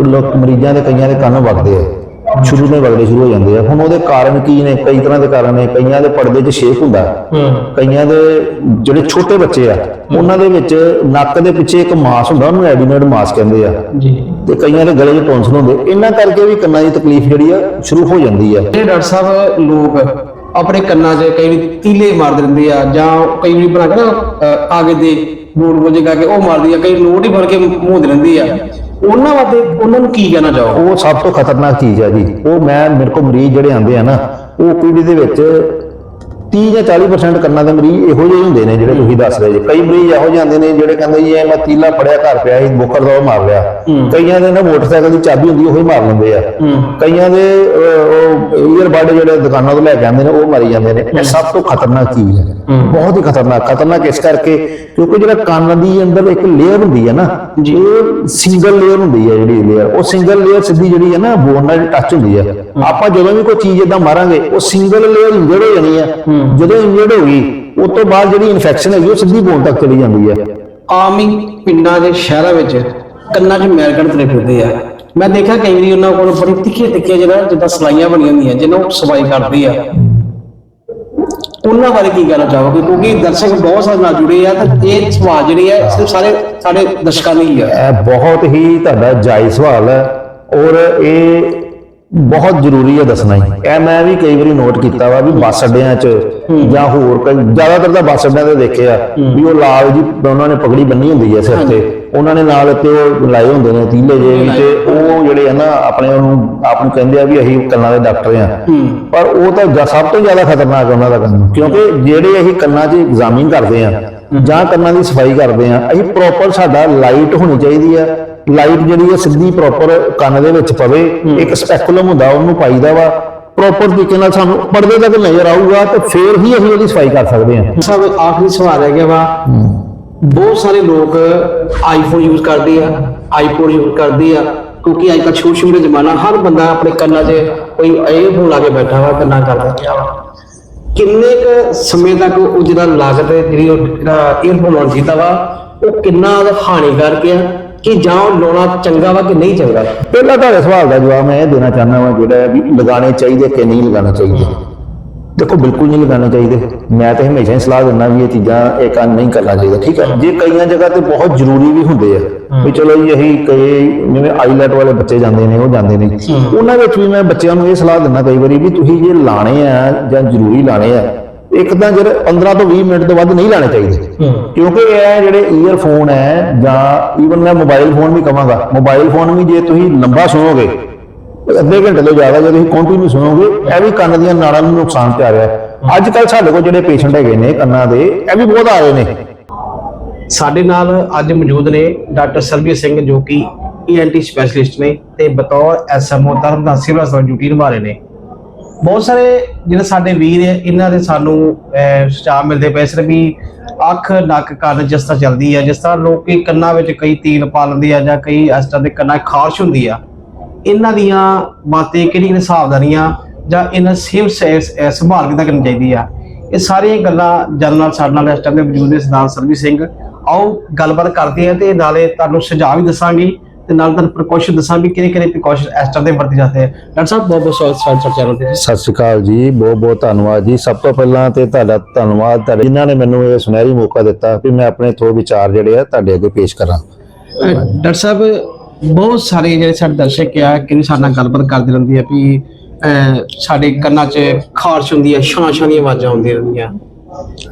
ਲੋਕ ਮਰੀਜ਼ਾਂ ਦੇ ਕਈਆਂ ਦੇ ਕੰਨ ਵਗਦੇ ਆ। ਸ਼ੁਰੂ ਤੋਂ ਵਗਦੇ ਸ਼ੁਰੂ ਹੋ ਜਾਂਦੇ ਆ। ਹੁਣ ਉਹਦੇ ਕਾਰਨ ਕੀ ਨੇ? ਕਈ ਤਰ੍ਹਾਂ ਦੇ ਕਾਰਨ ਨੇ। ਕਈਆਂ ਦੇ ਪਰਦੇ 'ਚ ਛੇਕ ਹੁੰਦਾ। ਕਈਆਂ ਦੇ ਜਿਹੜੇ ਛੋਟੇ ਬੱਚੇ ਆ ਉਹਨਾਂ ਦੇ ਵਿੱਚ ਨੱਕ ਦੇ ਪਿੱਛੇ ਇੱਕ ਮਾਸ ਹੁੰਦਾ ਉਹਨੂੰ ਐਡੀਨੋਇਡ ਮਾਸ ਕਹਿੰਦੇ ਆ। ਜੀ। ਤੇ ਕਈਆਂ ਦੇ ਗਲੇ 'ਚ ਟੌਂਸਲ ਹੁੰਦੇ। ਇਹਨਾਂ ਕਰਕੇ ਵੀ ਕੰਨਾਂ ਦੀ ਤਕਲੀਫ ਜਿਹੜੀ ਆ ਸ਼ੁਰੂ ਹੋ ਜਾਂਦੀ ਆ। ਇਹ ਡਾਕਟਰ ਸਾਹਿਬ ਲੋਕ ਆਪਣੇ ਕੰਨਾਂ 'ਚ ਕਈ ਵਾਰੀ ਤੀਲੇ ਮਾਰ ਦਿੰਦੇ ਆ ਜਾਂ ਕਈ ਵਾਰੀ ਬਣਾ ਕੇ ਨਾ ਅਹ, ਕਾਗਜ਼ ਦੇ ਬੋਲ ਬੋਝੇ ਕਰਕੇ ਉਹ ਮਾਰਦੀ ਆ ਕਈ ਨੋਟ ਹੀ ਫੜ ਕੇ ਮੂੰਹ ਦੇ ਲੈਂਦੀ ਆ। ਉਹਨਾਂ ਵਾਸਤੇ ਉਹਨਾਂ ਨੂੰ ਕੀ ਕਹਿਣਾ ਚਾਹੋ? ਉਹ ਸਭ ਤੋਂ ਖਤਰਨਾਕ ਚੀਜ਼ ਆ ਜੀ। ਉਹ ਮੈਂ ਮੇਰੇ ਕੋਲ ਮਰੀਜ਼ ਜਿਹੜੇ ਆਉਂਦੇ ਆ ਨਾ ਉਹ ਪੀੜੀ ਦੇ ਵਿੱਚ 30 ਜਾਂ 40% ਕੰਨਾਂ ਦੇ ਮਰੀਜ਼ ਇਹੋ ਜਿਹੇ ਹੁੰਦੇ ਨੇ ਜਿਹੜੇ ਤੁਸੀਂ ਦੱਸ ਰਹੇ ਜੀ। ਕਈ ਮਰੀਜ਼ ਇਹੋ ਜਿਹੇ ਆਉਂਦੇ ਨੇ ਜਿਹੜੇ ਕਹਿੰਦੇ ਜੀ ਇਹ ਮੈਂ ਤੀਲਾ ਫੜਿਆ ਘਰ ਪਿਆ ਸੀ ਬੋਕਰ ਦਾ ਉਹ ਮਾਰ ਲਿਆ। ਕਈਆਂ ਦੇ ਨਾ ਮੋਟਰਸਾਈਕਲ ਦੀ ਚਾਬੀ ਹੁੰਦੀ ਉਹ ਹੀ ਮਾਰ ਲੈਂਦੇ ਆ। ਕਈਆਂ ਦੇ ਉਹ ਈਅਰਬੱਡ ਜਿਹੜੇ ਦੁਕਾਨਾਂ ਤੋਂ ਲੈ ਕੇ ਆਉਂਦੇ ਨੇ ਉਹ ਮਾਰੀ ਜਾਂਦੇ ਨੇ। ਇਹ ਸਭ ਤੋਂ ਖਤਰਨਾਕ ਚੀਜ਼ ਹੈ। ਬਹੁਤ ਹੀ ਖਤਰਨਾਕ। ਖਤਰਨਾਕ ਇਸ ਕਰਕੇ ਕਿਉਂਕਿ ਜਿਹੜਾ ਕੰਨ ਦੀ ਅੰਦਰ ਇੱਕ ਲੇਅਰ ਹੁੰਦੀ ਹੈ ਨਾ ਇਹ ਸਿੰਗਲ ਲੇਅਰ ਹੁੰਦੀ ਹੈ ਜਿਹੜੀ ਲੇਅਰ ਉਹ ਸਿੰਗਲ ਲੇਅਰ ਸਿੱਧੀ ਜਿਹੜੀ ਹੈ ਨਾ ਬੋਨ ਨਾਲ ਟੱਚ ਹੁੰਦੀ ਹੈ। ਆਪਾਂ ਜਦੋਂ ਵੀ ਕੋਈ ਚੀਜ਼ ਇਦਾਂ ਮਾਰਾਂਗੇ ਉਹ ਸਿੰਗਲ ਲੇਅਰ ਹੋ ਜਾਣੀ ਹੈ। ਜਦੋਂ ਇੰਜਰਡ ਹੋ ਗਈ ਉਸ ਤੋਂ ਬਾਅਦ ਜਿਹੜੀ ਇਨਫੈਕਸ਼ਨ ਹੈਗੀ ਉਹ ਸਿੱਧੀ ਬੋਨ ਤੱਕ ਚਲੀ ਜਾਂਦੀ ਹੈ। ਆਮ ਹੀ ਪਿੰਡਾਂ ਦੇ ਸ਼ਹਿਰਾਂ ਵਿੱਚ ਕੰਨਾਂ 'ਚ ਮੈਲ ਕੱਢ ਤੁਰੇ ਫਿਰਦੇ ਆ। ਮੈਂ ਦੇਖਿਆ ਕਈ ਵਾਰੀ ਉਹਨਾਂ ਕੋਲ ਬੜੀ ਤਿੱਖੀਆਂ ਤਿੱਖੀਆਂ ਜਿਹੜਾ ਜਿੱਦਾਂ ਸਲਾਈਆਂ ਬਣੀਆਂ ਹੁੰਦੀਆਂ ਜਿਹਨਾਂ ਉਹ ਸਫ਼ਾਈ ਕਰਦੀ ਆ। ਉਹਨਾਂ ਬਾਰੇ ਕੀ ਕਹਿਣਾ ਚਾਹੋਗੇ? ਕਿਉਂਕਿ ਦਰਸ਼ਕ ਬਹੁਤ ਸਾਰੇ ਨਾਲ ਜੁੜੇ ਆ ਤਾਂ ਇਹ ਸਵਾਲ ਜਿਹੜੇ ਆ ਸਿਰਫ ਸਾਰੇ ਸਾਡੇ ਦਰਸ਼ਕਾਂ ਲਈ ਆ। ਇਹ ਬਹੁਤ ਹੀ ਤੁਹਾਡਾ ਜਾਇਜ਼ ਸਵਾਲ ਹੈ ਔਰ ਇਹ ਬਹੁਤ ਜ਼ਰੂਰੀ ਹੈ ਦੱਸਣਾ ਹੀ। ਇਹ ਮੈਂ ਵੀ ਕਈ ਵਾਰੀ ਨੋਟ ਕੀਤਾ ਵਾ ਵੀ ਬੱਸ ਅੱਡਿਆਂ 'ਚ ਜਾਂ ਹੋਰ ਕਈ ਜ਼ਿਆਦਾਤਰ ਤਾਂ ਬੱਸ ਅੱਡਿਆਂ ਤੇ ਦੇਖਿਆ ਵੀ ਉਹ ਲਾਲ ਜੀ ਉਹਨਾਂ ਨੇ ਪਗੜੀ ਬੰਨੀ ਹੁੰਦੀ ਹੈ ਸਿਰ ਤੇ। ਉਹਨਾਂ ਨੇ ਨਾਲ ਤੇ ਉਹ ਲਾਏ ਹੁੰਦੇ ਨੇ ਤੀਲੇ ਜੇ ਵੀ ਤੇ ਉਹ ਜਿਹੜੇ ਆ ਨਾ ਆਪਣੇ ਉਹਨੂੰ ਆਪ ਨੂੰ ਕਹਿੰਦੇ ਆ ਵੀ ਅਸੀਂ ਕੰਨਾਂ ਦੇ ਡਾਕਟਰ ਆ। ਪਰ ਉਹ ਤਾਂ ਸਭ ਤੋਂ ਜ਼ਿਆਦਾ ਖਤਰਨਾਕ ਉਹਨਾਂ ਦਾ ਕੰਮ। ਕਿਉਂਕਿ ਜਿਹੜੇ ਅਸੀਂ ਕੰਨਾਂ 'ਚ ਐਗਜ਼ਾਮਿਨ ਕਰਦੇ ਆ ਜਾਂ ਕੰਨਾਂ ਦੀ ਸਫ਼ਾਈ ਕਰਦੇ ਆ ਅਸੀਂ ਪ੍ਰੋਪਰ ਸਾਡਾ ਲਾਈਟ ਹੋਣੀ ਚਾਹੀਦੀ ਆ। ਲਾਈਟ ਜਿਹੜੀ ਹੈ ਸਿੱਧੀ ਪ੍ਰੋਪਰ ਕੰਨ ਦੇ ਵਿੱਚ ਪਵੇ ਇੱਕ ਸਪੈਕੂਲਮ ਹੁੰਦਾ ਉਹਨੂੰ ਪਾਈਦਾ ਵਾ। ਪ੍ਰੋਪਰ ਤਰੀਕੇ ਨਾਲ ਸਾਨੂੰ ਪਰਦੇ ਤੱਕ ਨਜ਼ਰ ਆਊਗਾ ਤੇ ਫੇਰ ਹੀ ਅਸੀਂ ਉਹਦੀ ਸਫ਼ਾਈ ਕਰ ਸਕਦੇ ਹਾਂ। ਸਭ ਆਖਰੀ ਸਵਾਲ ਹੈ ਗਿਆ ਵਾ। ਬਹੁਤ ਸਾਰੇ ਲੋਕ ਆਈਫੋਨ ਯੂਜ਼ ਕਰਦੇ ਆ ਆਈਪੋਡ ਯੂਜ਼ ਕਰਦੇ ਆ ਕਿਉਂਕਿ ਅੱਜ ਕੱਲ੍ਹ ਛੋਟੇ ਛੋਟੇ ਜ਼ਮਾਨਾ ਹਰ ਬੰਦਾ ਆਪਣੇ ਕੰਨਾਂ 'ਚ ਕੋਈ ਏਅਰਫੋਨ ਲਾ ਕੇ ਬੈਠਾ ਵਾ ਕੰਨਾਂ ਕਰਦਾ ਪਿਆ ਵਾ। ਕਿੰਨੇ ਕ ਸਮੇਂ ਤੱਕ ਉਹ ਜਿਹੜਾ ਲਾਗਤ ਹੈ ਜਿਹੜੀ ਉਹ ਜਿਹੜਾ ਏਅਰਫੋਨ ਲਾਉਣ ਚਾਹੀਦਾ ਵਾ ਉਹ ਕਿੰਨਾ ਹਾਨੀਕਾਰਕ ਆ ਕਿ ਜਾਂ ਲਾਉਣਾ ਚੰਗਾ ਵਾ ਕਿ ਨਹੀਂ ਚੰਗਾ? ਪਹਿਲਾ ਤੁਹਾਡੇ ਸਵਾਲ ਦਾ ਜਵਾਬ ਮੈਂ ਇਹ ਦੇਣਾ ਚਾਹੁੰਦਾ ਹਾਂ ਜਿਹੜਾ ਹੈ ਵੀ ਲਗਾਣੇ ਚਾਹੀਦੇ ਕਿ ਨਹੀਂ ਲਗਾਣੇ ਚਾਹੀਦੇ। ਦੇਖੋ ਬਿਲਕੁਲ ਨਹੀਂ ਲਗਾਣੇ ਚਾਹੀਦੇ। ਮੈਂ ਤਾਂ ਹਮੇਸ਼ਾ ਹੀ ਸਲਾਹ ਦਿੰਦਾ ਵੀ ਇਹ ਚੀਜ਼ਾਂ ਇਹ ਕੰਮ ਨਹੀਂ ਕਰਨਾ ਚਾਹੀਦਾ ਠੀਕ ਹੈ? ਜੇ ਕਈਆਂ ਜਗ੍ਹਾ ਤੇ ਬਹੁਤ ਜ਼ਰੂਰੀ ਵੀ ਹੁੰਦੇ ਆ ਵੀ ਚਲੋ ਜੀ ਅਸੀਂ ਕਈ ਜਿਵੇਂ ਆਈਲੈਟ ਵਾਲੇ ਬੱਚੇ ਜਾਂਦੇ ਨੇ ਉਹ ਜਾਂਦੇ ਨੇ। ਉਹਨਾਂ ਵਿੱਚ ਵੀ ਮੈਂ ਬੱਚਿਆਂ ਨੂੰ ਇਹ ਸਲਾਹ ਦਿੰਦਾ ਕਈ ਵਾਰੀ ਵੀ ਤੁਸੀਂ ਜੇ ਲਾਣੇ ਆ ਜਾਂ ਜ਼ਰੂਰੀ ਲਾਣੇ ਆ ਇੱਕ ਤਾਂ ਜਿਹੜੇ 15 ਤੋਂ 20 ਮਿੰਟ ਤੋਂ ਵੱਧ ਨਹੀਂ ਲਾਣੇ ਚਾਹੀਦੇ। ਕਿਉਂਕਿ ਇਹ ਜਿਹੜੇ ਈਅਰਫੋਨ ਹੈ ਜਾਂ ਈਵਨ ਮੈਂ ਮੋਬਾਈਲ ਫੋਨ ਵੀ ਕਵਾਂਗਾ। ਮੋਬਾਈਲ ਫੋਨ ਵੀ ਜੇ ਤੁਸੀਂ ਲੰਬਾ ਸੁਣੋਗੇ ਅੱਧੇ ਘੰਟੇ ਤੋਂ ਜ਼ਿਆਦਾ ਜੇ ਤੁਸੀਂ ਕੰਟੀਨਿਊ ਸੁਣੋਗੇ ਇਹ ਵੀ ਕੰਨ ਦੀਆਂ ਨਾੜਾਂ ਨੂੰ ਨੁਕਸਾਨ ਪਹੁੰਚਾ ਰਿਹਾ ਅੱਜ ਕੱਲ ਸਾਡੇ ਕੋਲ ਜਿਹੜੇ ਪੇਸ਼ੈਂਟ ਹੈਗੇ ਨੇ ਕੰਨਾਂ ਦੇ ਇਹ ਵੀ ਬਹੁਤ ਆ ਰਹੇ ਨੇ। ਸਾਡੇ ਨਾਲ ਅੱਜ ਮੌਜੂਦ ਨੇ ਡਾਕਟਰ ਸਰਬੀਰ ਸਿੰਘ ਜੋ ਕਿ ਈਐਨਟੀ ਸਪੈਸ਼ਲਿਸਟ ਨੇ ਤੇ ਬਤੌਰ ਐਸਐਮਓ ਤਰਨਤਾਰਨ ਸਿਵਲ ਹਸਪਤਾਲ ਡਿਊਟੀ ਨਿਭਾ ਰਹੇ ਨੇ। ਬਹੁਤ ਸਾਰੇ ਜਿਹੜੇ ਸਾਡੇ ਵੀਰ ਹੈ, ਇਹਨਾਂ ਦੇ ਸਾਨੂੰ ਸੁਝਾਅ ਮਿਲਦੇ ਪਏ। ਸਿਰ ਵੀ ਅੱਖ, ਨੱਕ, ਕੰਨ ਜਿਸ ਤਰ੍ਹਾਂ ਚੱਲਦੀ ਆ, ਜਿਸ ਤਰ੍ਹਾਂ ਲੋਕੀ ਕੰਨਾਂ ਵਿੱਚ ਕਈ ਤੀਲ ਪਾ ਲੈਂਦੇ ਆ ਜਾਂ ਕਈ ਇਸ ਤਰ੍ਹਾਂ ਦੇ ਕੰਨਾਂ ਖਾਰਸ਼ ਹੁੰਦੀ ਆ, ਇਹਨਾਂ ਦੀਆਂ ਬਾਤੇ ਕਿਹੜੀ ਕਿਹੜੀ ਸਾਵਧਾਨੀਆਂ ਜਾਂ ਇਹਨਾਂ ਸੇਵ ਸੰਭਾਲ ਕਿੱਦਾਂ ਕਰਨੀ ਚਾਹੀਦੀ ਆ? ਇਹ ਸਾਰੀਆਂ ਗੱਲਾਂ ਜਾਣਨ ਨਾਲ ਸਾਡੇ ਨਾਲ ਇਸ ਟਾਈਮ ਦੇ ਮੌਜੂਦ ਨੇ ਸਰਦਾਰ ਸਰਵੀ ਸਿੰਘ। ਆਓ ਗੱਲਬਾਤ ਕਰਦੇ ਆ ਤੇ ਨਾਲੇ ਤੁਹਾਨੂੰ ਸੁਝਾਅ ਵੀ ਦੱਸਾਂਗੇ। ਤੇ ਨਾਲ ਤੁਹਾਨੂੰ ਪ੍ਰੀਕਾਸ਼ਨ ਦੱਸਾਂ ਵੀ ਕਿਹੜੇ ਕਿਹੜੇ ਪ੍ਰੀਕਾਸ਼ਨ ਇਸ ਟਾਈਮ ਦੇ ਵਰਤੇ ਜਾਂਦੇ ਆ। ਡਾਕਟਰ ਸਾਹਿਬ ਬਹੁਤ ਬਹੁਤ ਸਵਾਗਤ ਸਾਡੇ ਸਾਡੇ ਚੈਨਲ ਤੇ ਸਤਿ ਸ਼੍ਰੀ ਅਕਾਲ ਜੀ ਬਹੁਤ ਬਹੁਤ ਧੰਨਵਾਦ ਜੀ। ਸਭ ਤੋਂ ਪਹਿਲਾਂ ਤੇ ਤੁਹਾਡਾ ਧੰਨਵਾਦ ਤੁਹਾਡੇ ਜਿਨ੍ਹਾਂ ਨੇ ਮੈਨੂੰ ਇਹ ਸੁਨਹਿਰੀ ਮੌਕਾ ਦਿੱਤਾ ਕਿ ਮੈਂ ਆਪਣੇ ਥੋ ਵਿਚਾਰ ਜਿਹੜੇ ਆ ਤੁਹਾਡੇ ਅੱਗੇ ਪੇਸ਼ ਕਰਾਂ। ਡਾਕਟਰ ਸਾਹਿਬ ਬਹੁਤ ਸਾਰੇ ਜਿਹੜੇ ਸਾਡੇ ਦਰਸ਼ਕ ਆ ਕਿ ਸਾਡੇ ਨਾਲ ਗੱਲਬਾਤ ਕਰਦੇ ਰਹਿੰਦੇ ਆ ਵੀ ਸਾਡੇ ਕੰਨਾਂ 'ਚ ਖਾਰਸ਼ ਹੁੰਦੀ ਆ ਛਾਂ ਛਾਂ ਦੀਆਂ ਆਵਾਜ਼ਾਂ ਆਉਂਦੀਆਂ ਰਹਿੰਦੀਆਂ।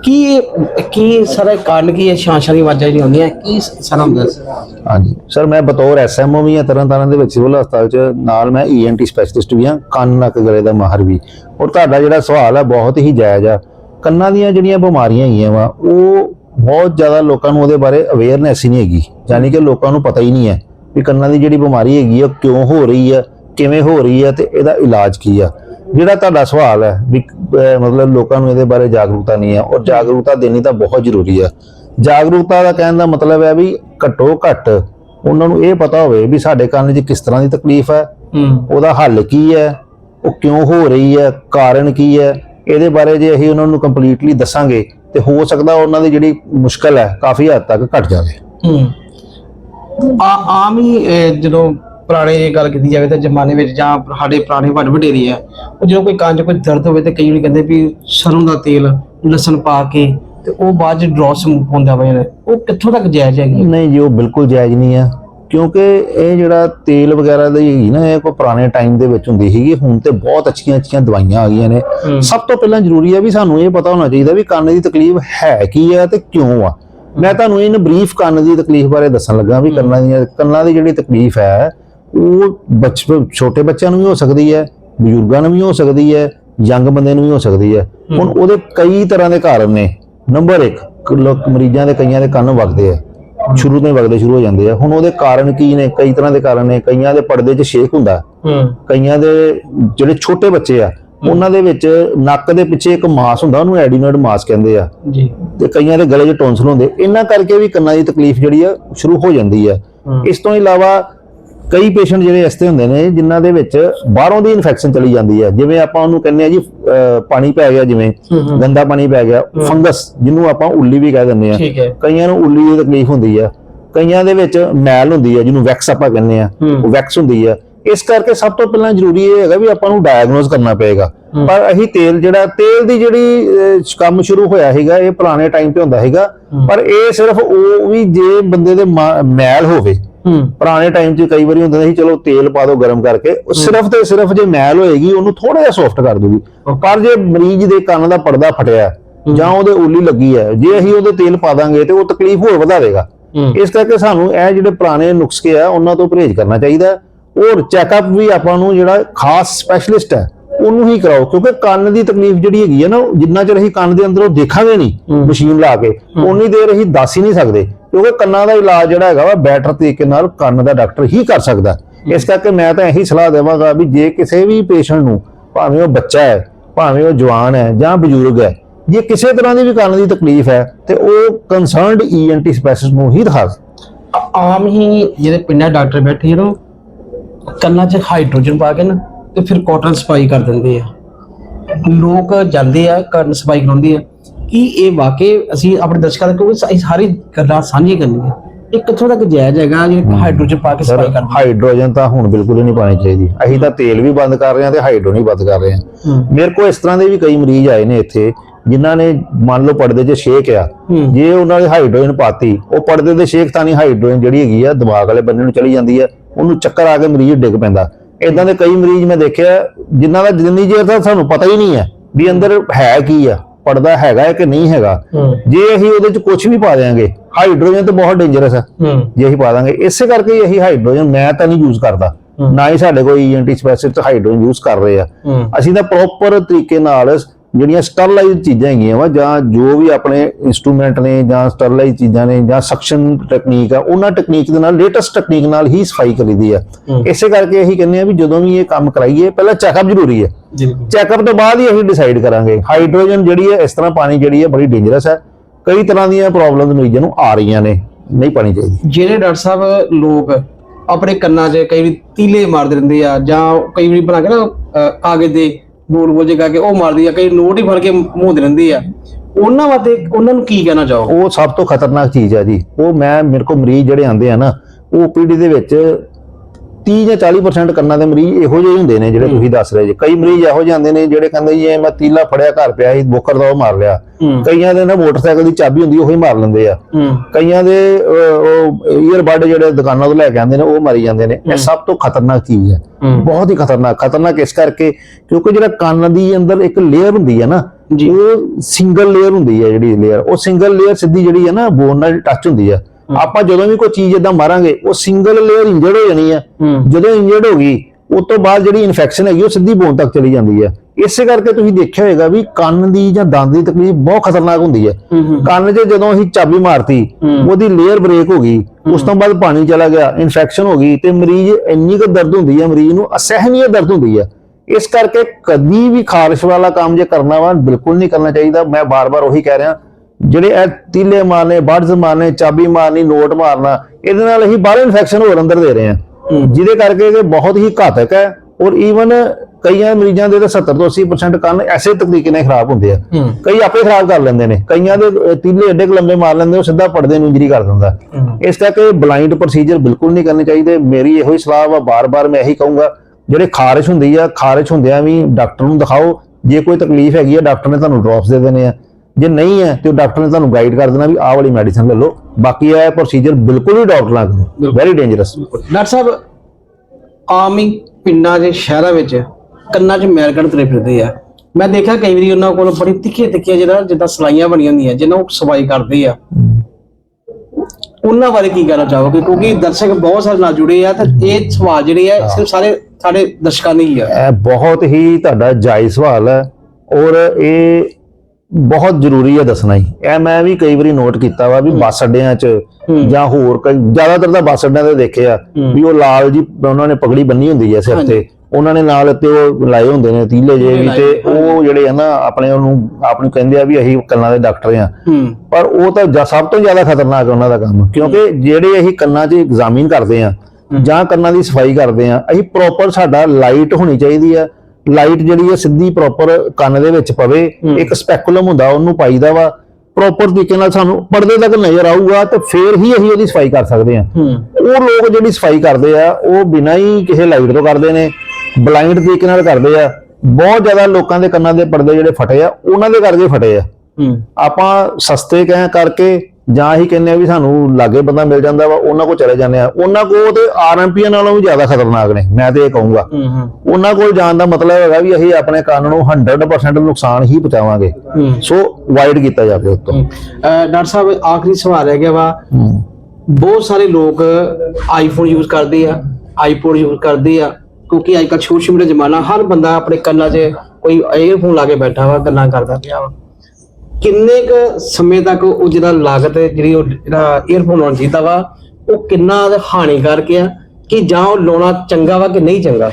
ਕੀ ਇਹ- ਕੀ ਸਾਰਾ ਕਾਰਨ ਕੀ ਹੈ? ਛਾਂ ਛਾਂ ਆਵਾਜ਼ਾਂ ਜਿਹੜੀਆਂ ਆਉਂਦੀਆਂ ਕੀ ਸਾਰਾ ਹੁੰਦਾ ਹਾਂਜੀ। ਸਰ, ਮੈਂ ਬਤੌਰ ਐਸਐਮਓ ਵੀ ਹਾਂ, ਤਰਨਤਾਰਨ ਦੇ ਵਿੱਚ ਸਿਵਲ ਹਸਪਤਾਲ 'ਚ, ਨਾਲ ਮੈਂ ਈਐਨਟੀ ਸਪੈਸ਼ਲਿਸਟ ਵੀ ਹਾਂ ਕੰਨ ਨੱਕ ਗਲੇ ਦਾ ਮਾਹਰ ਵੀ। ਔਰ ਤੁਹਾਡਾ ਜਿਹੜਾ ਸਵਾਲ ਹੈ ਬਹੁਤ ਹੀ ਜਾਇਜ਼ ਆ। ਕੰਨਾਂ ਦੀਆਂ ਜਿਹੜੀਆਂ ਬਿਮਾਰੀਆਂ ਹੈਗੀਆਂ ਵਾ, ਉਹ ਬਹੁਤ ਜ਼ਿਆਦਾ ਲੋਕਾਂ ਨੂੰ ਉਹਦੇ ਬਾਰੇ ਅਵੇਅਰਨੈਸ ਹੀ ਨਹੀਂ ਹੈਗੀ। ਯਾਨੀ ਕਿ ਲੋਕਾਂ ਨੂੰ ਪਤਾ ਹੀ ਨਹੀਂ ਹੈ ਵੀ ਕੰਨਾਂ ਦੀ ਜਿਹੜੀ ਬਿਮਾਰੀ ਹੈਗੀ ਆ, ਉਹ ਕਿਉਂ ਹੋ ਰਹੀ ਆ, ਕਿਵੇਂ ਹੋ ਰਹੀ ਆ, ਤੇ ਇਹਦਾ ਇਲਾਜ ਕੀ ਆ। ਜਿਹੜਾ ਤੁਹਾਡਾ ਸਵਾਲ ਹੈ ਵੀ ਮਤਲਬ ਲੋਕਾਂ ਨੂੰ ਇਹਦੇ ਬਾਰੇ ਜਾਗਰੂਕਤਾ ਨਹੀਂ ਹੈ ਔਰ ਜਾਗਰੂਕਤਾ ਦੇਣੀ ਤਾਂ ਬਹੁਤ ਜ਼ਰੂਰੀ ਆ ਜਾਗਰੂਕਤਾ ਦਾ ਕਹਿਣ ਦਾ ਮਤਲਬ ਹੈ ਵੀ ਘੱਟੋ ਘੱਟ ਉਹਨਾਂ ਨੂੰ ਇਹ ਪਤਾ ਹੋਵੇ ਵੀ ਸਾਡੇ ਕੰਨ 'ਚ ਕਿਸ ਤਰ੍ਹਾਂ ਦੀ ਤਕਲੀਫ ਹੈ ਹੂੰ। ਉਹਦਾ ਹੱਲ ਕੀ ਹੈ ਉਹ ਕਿਉਂ ਹੋ ਰਹੀ ਹੈ ਕਾਰਨ ਕੀ ਹੈ ਇਹਦੇ ਬਾਰੇ ਜੇ ਅਸੀਂ ਉਹਨਾਂ ਨੂੰ ਕੰਪਲੀਟਲੀ ਦੱਸਾਂਗੇ ਤੇ ਹੋ ਸਕਦਾ ਉਹਨਾਂ ਦੀ ਜਿਹੜੀ ਮੁਸ਼ਕਲ ਹੈ ਕਾਫੀ ਹੱਦ ਤੱਕ ਘਟ ਜਾਵੇ। ਹੂੰ। ਆ ਆਮ ਹੀ ਜਦੋਂ ਪੁਰਾਣੇ ਜੇ ਗੱਲ ਕੀਤੀ ਜਾਵੇ ਤਾਂ ਜ਼ਮਾਨੇ ਵਿੱਚ ਜਾਂ ਸਾਡੇ ਪੁਰਾਣੇ ਵੱਡ ਵਡੇਰੇ ਆ ਉਹ ਜਦੋਂ ਕੋਈ ਕੰਨ 'ਚ ਕੋਈ ਦਰਦ ਹੋਵੇ ਤੇ ਕਈ ਵਾਰੀ ਕਹਿੰਦੇ ਵੀ ਸਰੋਂ ਦਾ ਤੇਲ ਲਸਣ ਪਾ ਕੇ ਤੇ ਉਹ ਬਾਅਦ ਚ ਡਰੌਸ ਪਾਉਂਦਾ ਵਾ ਜਿਹੜਾ ਉਹ ਕਿੱਥੋਂ ਤੱਕ ਜਾਇਜ਼ ਹੈਗੀ ਹੈ? ਨਹੀਂ ਜੀ ਉਹ ਬਿਲਕੁਲ ਜਾਇਜ਼ ਨਹੀਂ ਆ। ਕਿਉਂਕਿ ਇਹ ਜਿਹੜਾ ਤੇਲ ਵਗੈਰਾ ਦੀ ਹੈਗੀ ਨਾ ਇਹ ਕੋਈ ਪੁਰਾਣੇ ਟਾਈਮ ਦੇ ਵਿੱਚ ਹੁੰਦੀ ਸੀਗੀ ਹੁਣ ਤੇ ਬਹੁਤ ਅੱਛੀਆਂ ਅੱਛੀਆਂ ਦਵਾਈਆਂ ਆ ਗਈਆਂ ਨੇ। ਹੂੰ। ਸਭ ਤੋਂ ਪਹਿਲਾਂ ਜ਼ਰੂਰੀ ਹੈ ਵੀ ਸਾਨੂੰ ਇਹ ਪਤਾ ਹੋਣਾ ਚਾਹੀਦਾ ਵੀ ਕੰਨ ਦੀ ਤਕਲੀਫ ਹੈ ਕੀ ਹੈ ਤੇ ਕਿਉਂ ਆ। ਮੈਂ ਤੁਹਾਨੂੰ ਇਨ ਬਰੀਫ ਕੰਨ ਦੀ ਤਕਲੀਫ ਬਾਰੇ ਦੱਸਣ ਲੱਗਾ ਵੀ ਕੰਨਾਂ ਦੀਆਂ ਕੰਨਾਂ ਦੀ ਜਿਹੜੀ ਤਕਲੀਫ ਹੈ ਉਹ ਬਚਪਨ ਛੋਟੇ ਬੱਚਿਆਂ ਨੂੰ ਵੀ ਹੋ ਸਕਦੀ ਹੈ ਬਜ਼ੁਰਗਾਂ ਨੂੰ ਵੀ ਹੋ ਸਕਦੀ ਹੈ ਯੰਗ ਬੰਦੇ ਨੂੰ ਵੀ ਹੋ ਸਕਦੀ ਹੈ। ਹੁਣ ਉਹਦੇ ਕਈ ਤਰ੍ਹਾਂ ਦੇ ਕਾਰਨ ਨੇ। ਨੰਬਰ 1 ਲੋਕ ਮਰੀਜ਼ਾਂ ਦੇ ਕਈਆਂ ਦੇ ਕੰਨ ਵਗਦੇ ਆ। ਸ਼ੁਰੂ ਤੋਂ ਹੀ ਵਗਦੇ ਸ਼ੁਰੂ ਹੋ ਜਾਂਦੇ ਆ। ਹੁਣ ਉਹਦੇ ਕਾਰਨ ਕੀ ਨੇ? ਕਈ ਤਰ੍ਹਾਂ ਦੇ ਕਾਰਨ ਨੇ। ਕਈਆਂ ਦੇ ਪਰਦੇ 'ਚ ਛੇਕ ਹੁੰਦਾ। ਕਈਆਂ ਦੇ ਜਿਹੜੇ ਛੋਟੇ ਬੱਚੇ ਆ ਉਹਨਾਂ ਦੇ ਵਿੱਚ ਨੱਕ ਦੇ ਪਿੱਛੇ ਇੱਕ ਮਾਸ ਹੁੰਦਾ ਉਹਨੂੰ ਐਡੀਨੋਇਡ ਮਾਸ ਕਹਿੰਦੇ ਆ। ਜੀ। ਤੇ ਕਈਆਂ ਦੇ ਗਲੇ 'ਚ ਟੌਨਸਲ ਹੁੰਦੇ। ਇਹਨਾਂ ਕਰਕੇ ਵੀ ਕੰਨਾਂ ਦੀ ਤਕਲੀਫ ਜਿਹੜੀ ਆ ਸ਼ੁਰੂ ਹੋ ਜਾਂਦੀ ਆ। ਇਸ ਤੋਂ ਇਲਾਵਾ ਕਈ ਪੇਸ਼ੈਂਟ ਜਿਹੜੇ ਐਸਤੇ ਹੁੰਦੇ ਨੇ ਜਿਨ੍ਹਾਂ ਦੇ ਵਿੱਚ ਬਾਹਰੋਂ ਦੀ ਇਨਫੈਕਸ਼ਨ ਚਲੀ ਜਾਂਦੀ ਆ ਜਿਵੇਂ ਆਪਾਂ ਉਹਨੂੰ ਕਹਿੰਦੇ ਆ ਜੀ ਅਹ, ਪਾਣੀ ਪੈ ਗਿਆ ਜਿਵੇਂ ਹੂੰ, ਹੂੰ। ਗੰਦਾ ਪਾਣੀ ਪੈ ਗਿਆ ਫੰਗਸ ਜਿਹਨੂੰ ਆਪਾਂ ਉੱਲੀ ਵੀ ਕਹਿ ਦਿੰਦੇ ਆ ਹੈ। ਕਈਆਂ ਨੂੰ ਉੱਲੀ ਦੀ ਤਕਲੀਫ ਹੁੰਦੀ ਆ। ਕਈਆਂ ਦੇ ਵਿੱਚ ਮੈਲ ਹੁੰਦੀ ਆ ਜਿਹਨੂੰ ਵੈਕਸ ਆਪਾਂ ਕਹਿੰਦੇ ਆ ਹੂੰ। ਉਹ ਵੈਕਸ ਹੁੰਦੀ ਆ। ਇਸ ਕਰਕੇ ਸਭ ਤੋਂ ਪਹਿਲਾਂ ਜ਼ਰੂਰੀ ਇਹ ਹੈਗਾ ਵੀ ਆਪਾਂ ਨੂੰ ਡਾਇਗਨੋਸ ਕਰਨਾ ਪਏਗਾ। ਪਰ ਅਸੀਂ ਤੇਲ ਜਿਹੜਾ ਤੇਲ ਦੀ ਜਿਹੜੀ ਅਹ, ਕੰਮ ਸ਼ੁਰੂ ਹੋਇਆ ਹੈਗਾ ਇਹ ਪੁਰਾਣੇ ਟਾਈਮ ਤੇ ਹੁੰਦਾ ਹੈਗਾ ਪਰ ਇਹ ਸਿਰਫ ਉਹ ਵੀ ਜੇ ਬੰਦੇ ਦੇ ਮੈਲ ਹੋਵੇ ਹੂੰ ਪੁਰਾਣੇ ਟਾਈਮ 'ਚ ਕਈ ਵਾਰੀ ਹੁੰਦਾ ਸੀ ਚਲੋ ਤੇਲ ਪਾ ਦਿਓ ਗਰਮ ਕਰਕੇ ਉਹ ਸਿਰਫ ਤੇ ਸਿਰਫ ਜੇ ਮੈਲ ਹੋਏਗੀ ਉਹਨੂੰ ਥੋੜਾ ਜਿਹਾ ਸੌਫਟ ਕਰ ਦੂਗੀ। ਪਰ ਜੇ ਮਰੀਜ਼ ਦੇ ਕੰਨ ਦਾ ਪਰਦਾ ਫਟਿਆ ਜਾਂ ਉਹਦੇ ਉੱਲੀ ਲੱਗੀ ਹੈ ਜੇ ਅਸੀਂ ਉਹਦੇ ਤੇਲ ਪਾ ਦਾਂਗੇ ਤੇ ਉਹ ਤਕਲੀਫ ਹੋਰ ਵਧਾਵੇਗਾ। ਇਸ ਕਰਕੇ ਸਾਨੂੰ ਇਹ ਜਿਹੜੇ ਪੁਰਾਣੇ ਨੁਸਖੇ ਆ ਉਹਨਾਂ ਤੋਂ ਪਰਹੇਜ਼ ਕਰਨਾ ਚਾਹੀਦਾ। ਔਰ ਚੈੱਕਅਪ ਵੀ ਆਪਾਂ ਨੂੰ ਜਿਹੜਾ ਖਾਸ ਸਪੈਸ਼ਲਿਸਟ ਹੈ ਉਹਨੂੰ ਹੀ ਕਰਾਓ ਕਿਉਂਕਿ ਕੰਨ ਦੀ ਤਕਲੀਫ ਜਿਹੜੀ ਹੈਗੀ ਹੈ ਨਾ ਉਹ ਜਿੰਨਾ ਚਿਰ ਅਸੀਂ ਕੰਨ ਦੇ ਅੰਦਰੋਂ ਦੇਖਾਂਗੇ ਨਹੀਂ ਮਸ਼ੀਨ ਲਾ ਕੇ ਉਨੀ ਦੇਰ ਅਸੀਂ ਦੱਸ ਹੀ ਨਹੀਂ ਸਕਦੇ ਕਿਉਂਕਿ ਕੰਨਾਂ ਦਾ ਇਲਾਜ ਜਿਹੜਾ ਹੈਗਾ ਵਾ ਬੈਟਰ ਤਰੀਕੇ ਨਾਲ ਕੰਨ ਦਾ ਡਾਕਟਰ ਹੀ ਕਰ ਸਕਦਾ। ਇਸ ਕਰਕੇ ਮੈਂ ਤਾਂ ਇਹੀ ਸਲਾਹ ਦੇਵਾਂਗਾ ਵੀ ਜੇ ਕਿਸੇ ਵੀ ਪੇਸ਼ੈਂਟ ਨੂੰ ਭਾਵੇਂ ਉਹ ਬੱਚਾ ਹੈ ਭਾਵੇਂ ਉਹ ਜਵਾਨ ਹੈ ਜਾਂ ਬਜ਼ੁਰਗ ਹੈ ਜੇ ਕਿਸੇ ਤਰ੍ਹਾਂ ਦੀ ਵੀ ਕੰਨ ਦੀ ਤਕਲੀਫ ਹੈ ਤੇ ਉਹ ਕੰਸਰਨਡ ਈਐਨਟੀ ਸਪੈਸ਼ਲਿਸਟ ਨੂੰ ਹੀ ਦਿਖਾ ਆਮ ਹੀ ਜਿਹੜੇ ਪਿੰਡਾਂ ਡਾਕਟਰ ਬੈਠੇ ਨਾ ਕੰਨਾਂ 'ਚ ਹਾਈਡਰੋਜਨ ਪਾ ਕੇ ਨਾ ਤੇ ਫਿਰ ਕਾਟਨ ਸਪਾਈ ਕਰ ਦਿੰਦੇ ਆ। ਲੋਕ ਜਾਂਦੇ ਆ ਕੰਨ ਸਪਾਈ ਕਰਾਉਂਦੇ ਆ। ਕੀ ਇਹ ਵਾਕਈ ਅਸੀਂ ਆਪਣੇ ਦਰਸ਼ਕਾਂ ਦਾ ਕਿਉਂਕਿ ਸਾਰੀ ਗੱਲਾਂ ਸਾਂਝੀ ਕਰਨੀਆਂ। ਇਹ ਕਿੱਥੋਂ ਤੱਕ ਜਾਇਜ਼ ਹੈਗਾ ਜੇ ਹਾਈਡਰੋਜਨ ਪਾ ਕੇ ਸਪਾਈ ਕਰਦੇ ਹਾਈਡਰੋਜਨ ਤਾਂ ਹੁਣ ਬਿਲਕੁਲ ਹੀ ਨਹੀਂ ਪਾਣੀ ਚਾਹੀਦੀ। ਅਸੀਂ ਤਾਂ ਤੇਲ ਵੀ ਬੰਦ ਕਰ ਰਹੇ ਹਾਂ ਤੇ ਹਾਈਡਰੋਜਨ ਵੀ ਬੰਦ ਕਰ ਰਹੇ ਹਾਂ। ਹੂੰ। ਮੇਰੇ ਕੋਲ ਇਸ ਤਰ੍ਹਾਂ ਦੇ ਵੀ ਕਈ ਮਰੀਜ਼ ਆਏ ਨੇ ਇੱਥੇ ਜਿਨ੍ਹਾਂ ਨੇ ਮੰਨ ਲਓ ਪਰਦੇ 'ਚ ਛੇਕ ਆ। ਹੂੰ। ਜੇ ਉਹਨਾਂ ਦੇ ਹਾਈਡਰੋਜਨ ਪਾਤੀ ਉਹ ਪਰਦੇ ਦੇ ਛੇਕ ਤਾਂ ਨਹੀਂ ਹਾਈਡਰੋਜਨ ਜਿਹੜੀ ਹੈਗੀ ਆ ਦਿਮਾਗ ਵਾਲੇ ਬੰਦੇ ਨੂੰ ਚਲੀ ਜਾਂਦੀ ਹੈ ਉਹਨੂੰ ਚੱਕਰ ਆ ਕੇ ਮਰੀਜ਼ ਡਿੱਗ ਪੈਂਦਾ। ਇਦਾਂ ਦੇ ਕਈ ਮਰੀਜ਼ ਮੈਂ ਦੇਖਿਆ ਜਿਨ੍ਹਾਂ ਦਾ ਜਿੰਨੀ ਦੇਰ ਤੱਕ ਸਾਨੂੰ ਪਤਾ ਹੀ ਨਹੀਂ ਹੈ ਵੀ ਅੰਦਰ ਹੈ ਕੀ ਆ ਪਰਦਾ ਹੈਗਾ ਕਿ ਨਹੀਂ ਹੈਗਾ। ਜੇ ਅਸੀਂ ਉਹਦੇ 'ਚ ਕੁਝ ਵੀ ਪਾ ਦਿਆਂਗੇ ਹਾਈਡਰੋਜਨ ਤਾਂ ਬਹੁਤ ਡੇਂਜਰਸ ਹੈ। ਜੇ ਅਸੀਂ ਪਾ ਦਾਂਗੇ ਇਸੇ ਕਰਕੇ ਅਸੀਂ ਹਾਈਡਰੋਜਨ ਮੈਂ ਤਾਂ ਨਹੀਂ ਯੂਜ਼ ਕਰਦਾ। ਨਾ ਹੀ ਸਾਡੇ ਕੋਲ ਈਐਨਟੀ ਸਪੈਸ਼ਲਿਸਟ ਹਾਈਡਰੋਜਨ ਯੂਜ਼ ਕਰ ਰਹੇ ਆ। ਅਸੀਂ ਤਾਂ ਪ੍ਰੋਪਰ ਤਰੀਕੇ ਨਾਲ ਜਿਹੜੀਆਂ ਸਟਰਲਾਈਜ਼ ਚੀਜ਼ਾਂ ਹੈਗੀਆਂ ਵਾ ਜਾਂ ਜੋ ਵੀ ਆਪਣੇ ਇਨਸਟਰੂਮੈਂਟ ਨੇ ਜਾਂ ਸਟਰਲਾਈਜ਼ ਚੀਜ਼ਾਂ ਨੇ ਜਾਂ ਸਕਸ਼ਨ ਟੈਕਨੀਕ ਆ ਉਹਨਾਂ ਟੈਕਨੀਕ ਦੇ ਨਾਲ ਲੇਟੈਸਟ ਟੈਕਨੀਕ ਨਾਲ ਹੀ ਸਫ਼ਾਈ ਕਰੀਦੀ ਆ। ਇਸੇ ਕਰਕੇ ਅਸੀਂ ਕਹਿੰਦੇ ਆ ਵੀ ਜਦੋਂ ਵੀ ਇਹ ਕੰਮ ਕਰਾਈਏ ਪਹਿਲਾਂ ਚੈੱਕਅਪ ਜ਼ਰੂਰੀ ਹੈ ਚੈੱਕਅਪ ਤੋਂ ਬਾਅਦ ਹੀ ਅਸੀਂ ਡਿਸਾਈਡ ਕਰਾਂਗੇ। ਹਾਈਡਰੋਜਨ ਜਿਹੜੀ ਹੈ ਇਸ ਤਰ੍ਹਾਂ ਪਾਣੀ ਜਿਹੜੀ ਹੈ ਬੜੀ ਡੇਂਜਰਸ ਹੈ ਕਈ ਤਰ੍ਹਾਂ ਦੀਆਂ ਪ੍ਰੋਬਲਮਸ ਮਰੀਜ਼ਾਂ ਨੂੰ ਆ ਰਹੀਆਂ ਨੇ ਨਹੀਂ ਪਾਣੀ ਚਾਹੀਦੀ। ਜਿਹੜੇ ਡਾਕਟਰ ਸਾਹਿਬ ਲੋਕ ਆਪਣੇ ਕੰਨਾਂ 'ਚ ਕਈ ਵਾਰੀ ਤੀਲੇ ਮਾਰਦੇ ਰਹਿੰਦੇ ਆ ਜਾਂ ਕਈ ਵਾਰੀ ਬਣਾ ਕੇ ਨਾ ਕਾਗਜ਼ ਦੇ ਬੋਲ ਬੋਲ ਜੇ ਕੇ ਉਹ ਮਾਰਦੀ ਆ, ਕਈ ਨੋਟ ਹੀ ਫੜ ਕੇ ਮੂੰਹ ਮੋਹਦੇ ਰਹਿੰਦੀ ਆ। ਉਹਨਾਂ ਵਾਸਤੇ ਉਹਨਾਂ ਨੂੰ ਕੀ ਕਹਿਣਾ ਚਾਹੋ ਉਹ ਸਭ ਤੋਂ ਖਤਰਨਾਕ ਚੀਜ਼ ਆ ਜੀ। ਉਹ ਮੈਂ, ਮੇਰੇ ਕੋਲ ਮਰੀਜ਼ ਜਿਹੜੇ ਆਉਂਦੇ ਆ ਨਾ, ਉਹ ਪੀੜੀ ਦੇ ਵਿੱਚ 30 ਜਾਂ 40% ਕੰਨਾਂ ਦੇ ਮਰੀਜ਼ ਇਹੋ ਜਿਹੇ ਹੀ ਹੁੰਦੇ ਨੇ ਜਿਹੜੇ ਤੁਸੀਂ ਦੱਸ ਰਹੇ ਜੀ। ਕਈ ਮਰੀਜ਼ ਇਹੋ ਜਿਹੇ ਆਉਂਦੇ ਨੇ ਜਿਹੜੇ ਕਹਿੰਦੇ ਜੀ ਇਹ ਮੈਂ ਤੀਲਾ ਫੜਿਆ ਘਰ ਪਿਆ ਸੀ ਬੋਕਰ ਦਾ ਉਹ ਮਾਰ ਲਿਆ। ਹੂੰ। ਕਈਆਂ ਦੇ ਨਾ ਮੋਟਰਸਾਈਕਲ ਦੀ ਚਾਬੀ ਹੁੰਦੀ ਉਹੀ ਮਾਰ ਲੈਂਦੇ ਆ। ਹੂੰ। ਕਈਆਂ ਦੇ ਉਹ ਈਅਰਬੱਡ ਜਿਹੜੇ ਦੁਕਾਨਾਂ ਤੋਂ ਲੈ ਕੇ ਆਉਂਦੇ ਨੇ ਉਹ ਮਾਰੀ ਜਾਂਦੇ ਨੇ। ਇਹ ਸਭ ਤੋਂ ਖਤਰਨਾਕ ਚੀਜ਼ ਹੈ। ਹੂੰ। ਬਹੁਤ ਹੀ ਖਤਰਨਾਕ। ਖਤਰਨਾਕ ਇਸ ਕਰਕੇ ਕਿਉਂਕਿ ਜਿਹੜਾ ਕੰਨ ਦੀ ਅੰਦਰ ਇੱਕ ਲੇਅਰ ਹੁੰਦੀ ਹੈ ਨਾ। ਉਹ ਸਿੰਗਲ ਲੇਅਰ ਹੁੰਦੀ ਹੈ ਜਿਹੜੀ ਲੇਅਰ ਉਹ ਸਿੰਗਲ ਲੇਅਰ ਸਿੱਧੀ ਜਿਹੜੀ ਹੈ ਨਾ ਬੋਨ ਨਾਲ ਟੱਚ ਹੁੰਦੀ ਹੈ ਆਪਾਂ ਜਦੋਂ ਵੀ ਕੋਈ ਚੀਜ਼ ਇਦਾਂ ਮਾਰਾਂਗੇ ਉਹ ਸਿੰਗਲ ਲੇਅਰ ਇੰਜਰਡ ਹੋ ਜਾਣੀ ਹੂੰ। ਜਦੋਂ ਇੰਜਰਡ ਹੋ ਗਈ ਉਸ ਤੋਂ ਬਾਅਦ ਜਿਹੜੀ ਇਨਫੈਕਸ਼ਨ ਹੈਗੀ ਉਹ ਸਿੱਧੀ ਬੋਨ ਤੱਕ ਚਲੀ ਜਾਂਦੀ ਹੈ ਇਸੇ ਕਰਕੇ ਤੁਸੀਂ ਦੇਖਿਆ ਹੋਵੇਗਾ ਵੀ ਕੰਨ ਦੀ ਜਾਂ ਦੰਦ ਦੀ ਤਕਲੀਫ ਬਹੁਤ ਖਤਰਨਾਕ ਹੁੰਦੀ ਹੈ ਕੰਨ 'ਚ ਜਦੋਂ ਅਸੀਂ ਚਾਬੀ ਮਾਰਤੀ। ਉਹਦੀ ਲੇਅਰ ਬ੍ਰੇਕ ਹੋ ਗਈ ਉਸ ਤੋਂ ਬਾਅਦ ਪਾਣੀ ਚਲਾ ਗਿਆ ਇਨਫੈਕਸ਼ਨ ਹੋ ਗਈ ਤੇ ਮਰੀਜ਼ ਇੰਨੀ ਕੁ ਦਰਦ ਹੁੰਦੀ ਹੈ ਮਰੀਜ਼ ਨੂੰ ਅਸਹਿਨੀय ਦਰਦ ਹੁੰਦੀ ਹੈ ਇਸ ਕਰਕੇ ਕਦੀ ਵੀ ਖਾਰਿਸ਼ ਵਾਲਾ ਕੰਮ ਜੇ ਕਰਨਾ ਵਾ ਬਿਲਕੁਲ ਨਹੀਂ ਕਰਨਾ ਚਾਹੀਦਾ। ਮੈਂ ਬਾਰ-ਬਾਰ ਉਹੀ ਕਹਿ ਰਿਹਾ ਜਿਹੜੇ ਇਹ ਤੀਲੇ ਮਾਰਨੇ ਬਰਡਸ ਮਾਰਨੇ ਚਾਬੀ ਮਾਰਨੀ ਨੋਟ ਮਾਰਨਾ ਇਹਦੇ ਨਾਲ ਅਸੀਂ ਬਾਹਰ ਇਨਫੈਕਸ਼ਨ ਹੋਰ ਅੰਦਰ ਦੇ ਰਹੇ ਹਾਂ। ਜਿਹਦੇ ਕਰਕੇ ਇਹ ਬਹੁਤ ਹੀ ਘਾਤਕ ਹੈ ਔਰ ਈਵਨ ਕਈਆਂ ਮਰੀਜ਼ਾਂ ਦੇ ਤਾਂ 70 ਤੋਂ 80% ਕੰਨ ਐਸੇ ਤਕਨੀਕ ਨਾਲ ਖਰਾਬ ਹੁੰਦੇ ਆ। ਕਈ ਆਪੇ ਖਰਾਬ ਕਰ ਲੈਂਦੇ ਨੇ। ਕਈਆਂ ਦੇ ਤੀਲੇ ਏਡੇ ਕੁ ਲੰਬੇ ਮਾਰ ਲੈਂਦੇ ਉਹ ਸਿੱਧਾ ਪੜਦੇ ਨੂੰ ਇੰਜਰੀ ਕਰ ਦਿੰਦਾ। ਇਸ ਕਰਕੇ ਬਲਾਈਂਡ ਪ੍ਰੋਸੀਜਰ ਬਿਲਕੁਲ ਨਹੀਂ ਕਰਨੇ ਚਾਹੀਦੇ। ਮੇਰੀ ਇਹੋ ਹੀ ਸਲਾਹ ਵਾ ਬਾਰ-ਬਾਰ ਮੈਂ ਇਹੀ ਕਹੂੰਗਾ ਜਿਹੜੇ ਖਾਰਿਸ਼ ਹੁੰਦੀ ਆ ਖਾਰਿਸ਼ ਹੁੰਦਿਆਂ ਵੀ ਡਾਕਟਰ ਨੂੰ ਦਿਖਾਓ। ਜੇ ਕੋਈ ਤਕਲੀਫ ਹੈਗੀ ਆ ਡਾਕਟਰ ਨੇ ਤੁਹਾਨੂੰ ਡ੍ਰੌਪਸ ਦੇ ਦੇਣੇ ਆ। ਜੇ ਨਹੀਂ ਹੈ ਤੇ ਉਹ ਡਾਕਟਰ ਨੇ ਤੁਹਾਨੂੰ ਗਾਈਡ ਕਰ ਦੇਣਾ ਵੀ ਆਹ ਵਾਲੀ ਮੈਡੀਸਨ ਲੈ ਲਓ। ਬਾਕੀ ਇਹ ਪ੍ਰੋਸੀਜਰ ਬਿਲਕੁਲ ਹੀ ਡਾਕਟਰ ਨਾਲ ਕਰੋ ਵੈਰੀ ਡੇਂਜਰਸ ਡਾਕਟਰ ਸਾਹਿਬ ਆਮ ਹੀ ਪਿੰਡਾਂ ਦੇ ਸ਼ਹਿਰਾਂ ਵਿੱਚ ਕੰਨਾਂ 'ਚ ਮੈਲ ਕੱਢ ਤੁਰੇ ਫਿਰਦੇ ਆ। ਮੈਂ ਦੇਖਿਆ ਕਈ ਵਾਰੀ ਉਹਨਾਂ ਕੋਲ ਬੜੀ ਤਿੱਖੀਆਂ ਤਿੱਖੀਆਂ ਜਿਹੜਾ ਜਿੱਦਾਂ ਸਲਾਈਆਂ ਬਣੀਆਂ ਹੁੰਦੀਆਂ ਜਿਹਨਾਂ ਉਹ ਸਵਾਈ ਕਰਦੇ ਆ। ਉਹਨਾਂ ਬਾਰੇ ਕੀ ਕਹਿਣਾ ਚਾਹੋਗੇ? ਕਿਉਂਕਿ ਦਰਸ਼ਕ ਬਹੁਤ ਸਾਰੇ ਨਾਲ ਜੁੜੇ ਆ ਤੇ ਇਹ ਸਵਾਲ ਜਿਹੜੇ ਆ ਸਿਰਫ ਸਾਰੇ ਸਾਡੇ ਦਰਸ਼ਕਾਂ ਦੇ ਹੀ ਆ। ਇਹ ਬਹੁਤ ਹੀ ਤੁਹਾਡਾ ਜਾਇਜ਼ ਸਵਾਲ ਹੈ ਔਰ ਇਹ ਬਹੁਤ ਜ਼ਰੂਰੀ ਹੈ ਦੱਸਣਾ ਹੀ ਇਹ ਮੈਂ ਵੀ ਕਈ ਵਾਰੀ ਨੋਟ ਕੀਤਾ ਵਾ ਵੀ ਬੱਸ ਅੱਡਿਆਂ 'ਚ। ਜਾਂ ਹੋਰ ਕਈ ਜ਼ਿਆਦਾਤਰ ਤਾਂ ਬੱਸ ਅੱਡਿਆਂ ਤੇ ਦੇਖਿਆ। ਵੀ ਉਹ ਲਾਲ ਜੀ ਉਹਨਾਂ ਨੇ ਪਗੜੀ ਬੰਨੀ ਹੁੰਦੀ ਹੈ ਸਿਰ। ਤੇ। ਉਹਨਾਂ ਨੇ ਨਾਲ ਤੇ ਉਹ ਲਾਏ ਹੁੰਦੇ ਨੇ ਤੀਲੇ ਜੇ ਵੀ ਤੇ ਉਹ ਜਿਹੜੇ ਆ ਨਾ ਆਪਣੇ ਉਹਨੂੰ ਆਪ ਨੂੰ ਕਹਿੰਦੇ ਆ ਵੀ ਅਸੀਂ ਕੰਨਾਂ ਦੇ ਡਾਕਟਰ ਆ। ਪਰ ਉਹ ਤਾਂ ਸਭ ਤੋਂ ਜ਼ਿਆਦਾ ਖਤਰਨਾਕ ਉਹਨਾਂ ਦਾ ਕੰਮ ਕਿਉਂਕਿ ਜਿਹੜੇ ਅਸੀਂ ਕੰਨਾਂ 'ਚ ਐਗਜ਼ਾਮਿਨ ਕਰਦੇ ਆ ਜਾਂ ਕੰਨਾਂ ਦੀ ਸਫ਼ਾਈ ਕਰਦੇ ਆ ਅਸੀਂ ਪ੍ਰੋਪਰ ਸਾਡਾ ਲਾਈਟ ਹੋਣੀ ਚਾਹੀਦੀ ਆ। ਲਾਈਟ ਜਿਹੜੀ ਆ ਸਿੱਧੀ ਪ੍ਰੋਪਰ ਕੰਨ ਦੇ ਵਿੱਚ ਪਵੇ ਇੱਕ ਸਪੈਕੂਲਮ ਹੁੰਦਾ ਉਹਨੂੰ ਪਾਈਦਾ ਵਾ ਪ੍ਰੋਪਰ ਤਰੀਕੇ ਨਾਲ ਸਾਨੂੰ ਪਰਦੇ ਤੱਕ ਨਜ਼ਰ ਆਊਗਾ ਤੇ ਫੇਰ ਹੀ ਅਸੀਂ ਉਹਦੀ ਸਫ਼ਾਈ ਕਰ ਸਕਦੇ ਹੂੰ। ਉਹ ਲੋਕ ਜਿਹੜੀ ਸਫ਼ਾਈ ਕਰਦੇ ਆ ਉਹ ਬਿਨਾਂ ਹੀ ਕਿਸੇ ਲਾਈਟ ਤੋਂ ਕਰਦੇ ਨੇ ਬਲਾਈਂਡ ਤਰੀਕੇ ਨਾਲ ਕਰਦੇ ਆ। ਬਹੁਤ ਜ਼ਿਆਦਾ ਲੋਕਾਂ ਦੇ ਕੰਨਾਂ ਦੇ ਪਰਦੇ ਜਿਹੜੇ ਫਟੇ ਆ ਉਹਨਾਂ ਦੇ ਕਰਕੇ ਫਟੇ ਆ। ਹੂੰ। ਆਪਾਂ ਸਸਤੇ ਕਹਿ ਕਰਕੇ ਜਾਂ ਹੀ ਕਹਿੰਦੇ ਆ ਵੀ ਸਾਨੂੰ ਲਾਗੇ ਬੰਦਾ ਮਿਲ ਜਾਂਦਾ ਵਾ ਉਹਨਾਂ ਕੋਲ ਚਲੇ ਜਾਂਦੇ ਆ ਉਹਨਾਂ ਕੋਲ ਤੇ ਆਰਐਮਪੀ ਨਾਲੋਂ ਵੀ ਜ਼ਿਆਦਾ ਖਤਰਨਾਕ ਨੇ ਮੈਂ ਤੇ ਇਹ ਕਹੂੰਗਾ। ਉਹਨਾਂ ਕੋਲ ਜਾਣ ਦਾ ਮਤਲਬ ਹੈਗਾ ਵੀ ਅਸੀਂ ਆਪਣੇ ਕੰਨ ਨੂੰ 100% ਨੁਕਸਾਨ ਹੀ ਪਹੁੰਚਾਵਾਂਗੇ। ਸੋ ਵਾਈਡ ਕੀਤਾ ਜਾਵੇ ਉਸ ਤੋਂ ਹੂੰ। ਅਹ ਡਾਕਟਰ ਸਾਹਿਬ ਆਖਰੀ ਸਵਾਲ ਰਹਿ ਗਿਆ ਵਾ। ਬਹੁਤ ਸਾਰੇ ਲੋਕ ਆਈਫੋਨ ਯੂਜ਼ ਕਰਦੇ ਆ ਆਈਪੋਡ ਯੂਜ਼ ਕਰਦੇ ਆ ਕਿਉਂਕਿ ਅੱਜ ਕੱਲ੍ਹ ਸੋਸ਼ਲ ਮੀਡੀਆ ਜ਼ਮਾਨਾ ਹਰ ਬੰਦਾ ਆਪਣੇ ਕੰਨਾਂ 'ਚ ਕੋਈ ਏਅਰਫੋਨ ਲਾ ਕੇ ਬੈਠਾ ਵਾ ਗੱਲਾਂ ਕਰਦਾ ਪਿਆ ਵਾ। ਕਿੰਨੇ ਕ ਸਮੇਂ ਤੱਕ ਉਹ ਜਿਹੜਾ ਲਾਗਤ ਹੈ ਜਿਹੜੀ ਉਹ ਜਿਹੜਾ ਏਅਰਫੋਨ ਲਾਉਣ ਚਾਹੀਦਾ ਵਾ ਉਹ ਕਿੰਨਾ ਹਾਨੀਕਾਰਕ ਆ ਕਿ ਜਾਂ ਉਹ ਲਾਉਣਾ ਚੰਗਾ ਵਾ ਕਿ ਨਹੀਂ ਚੰਗਾ?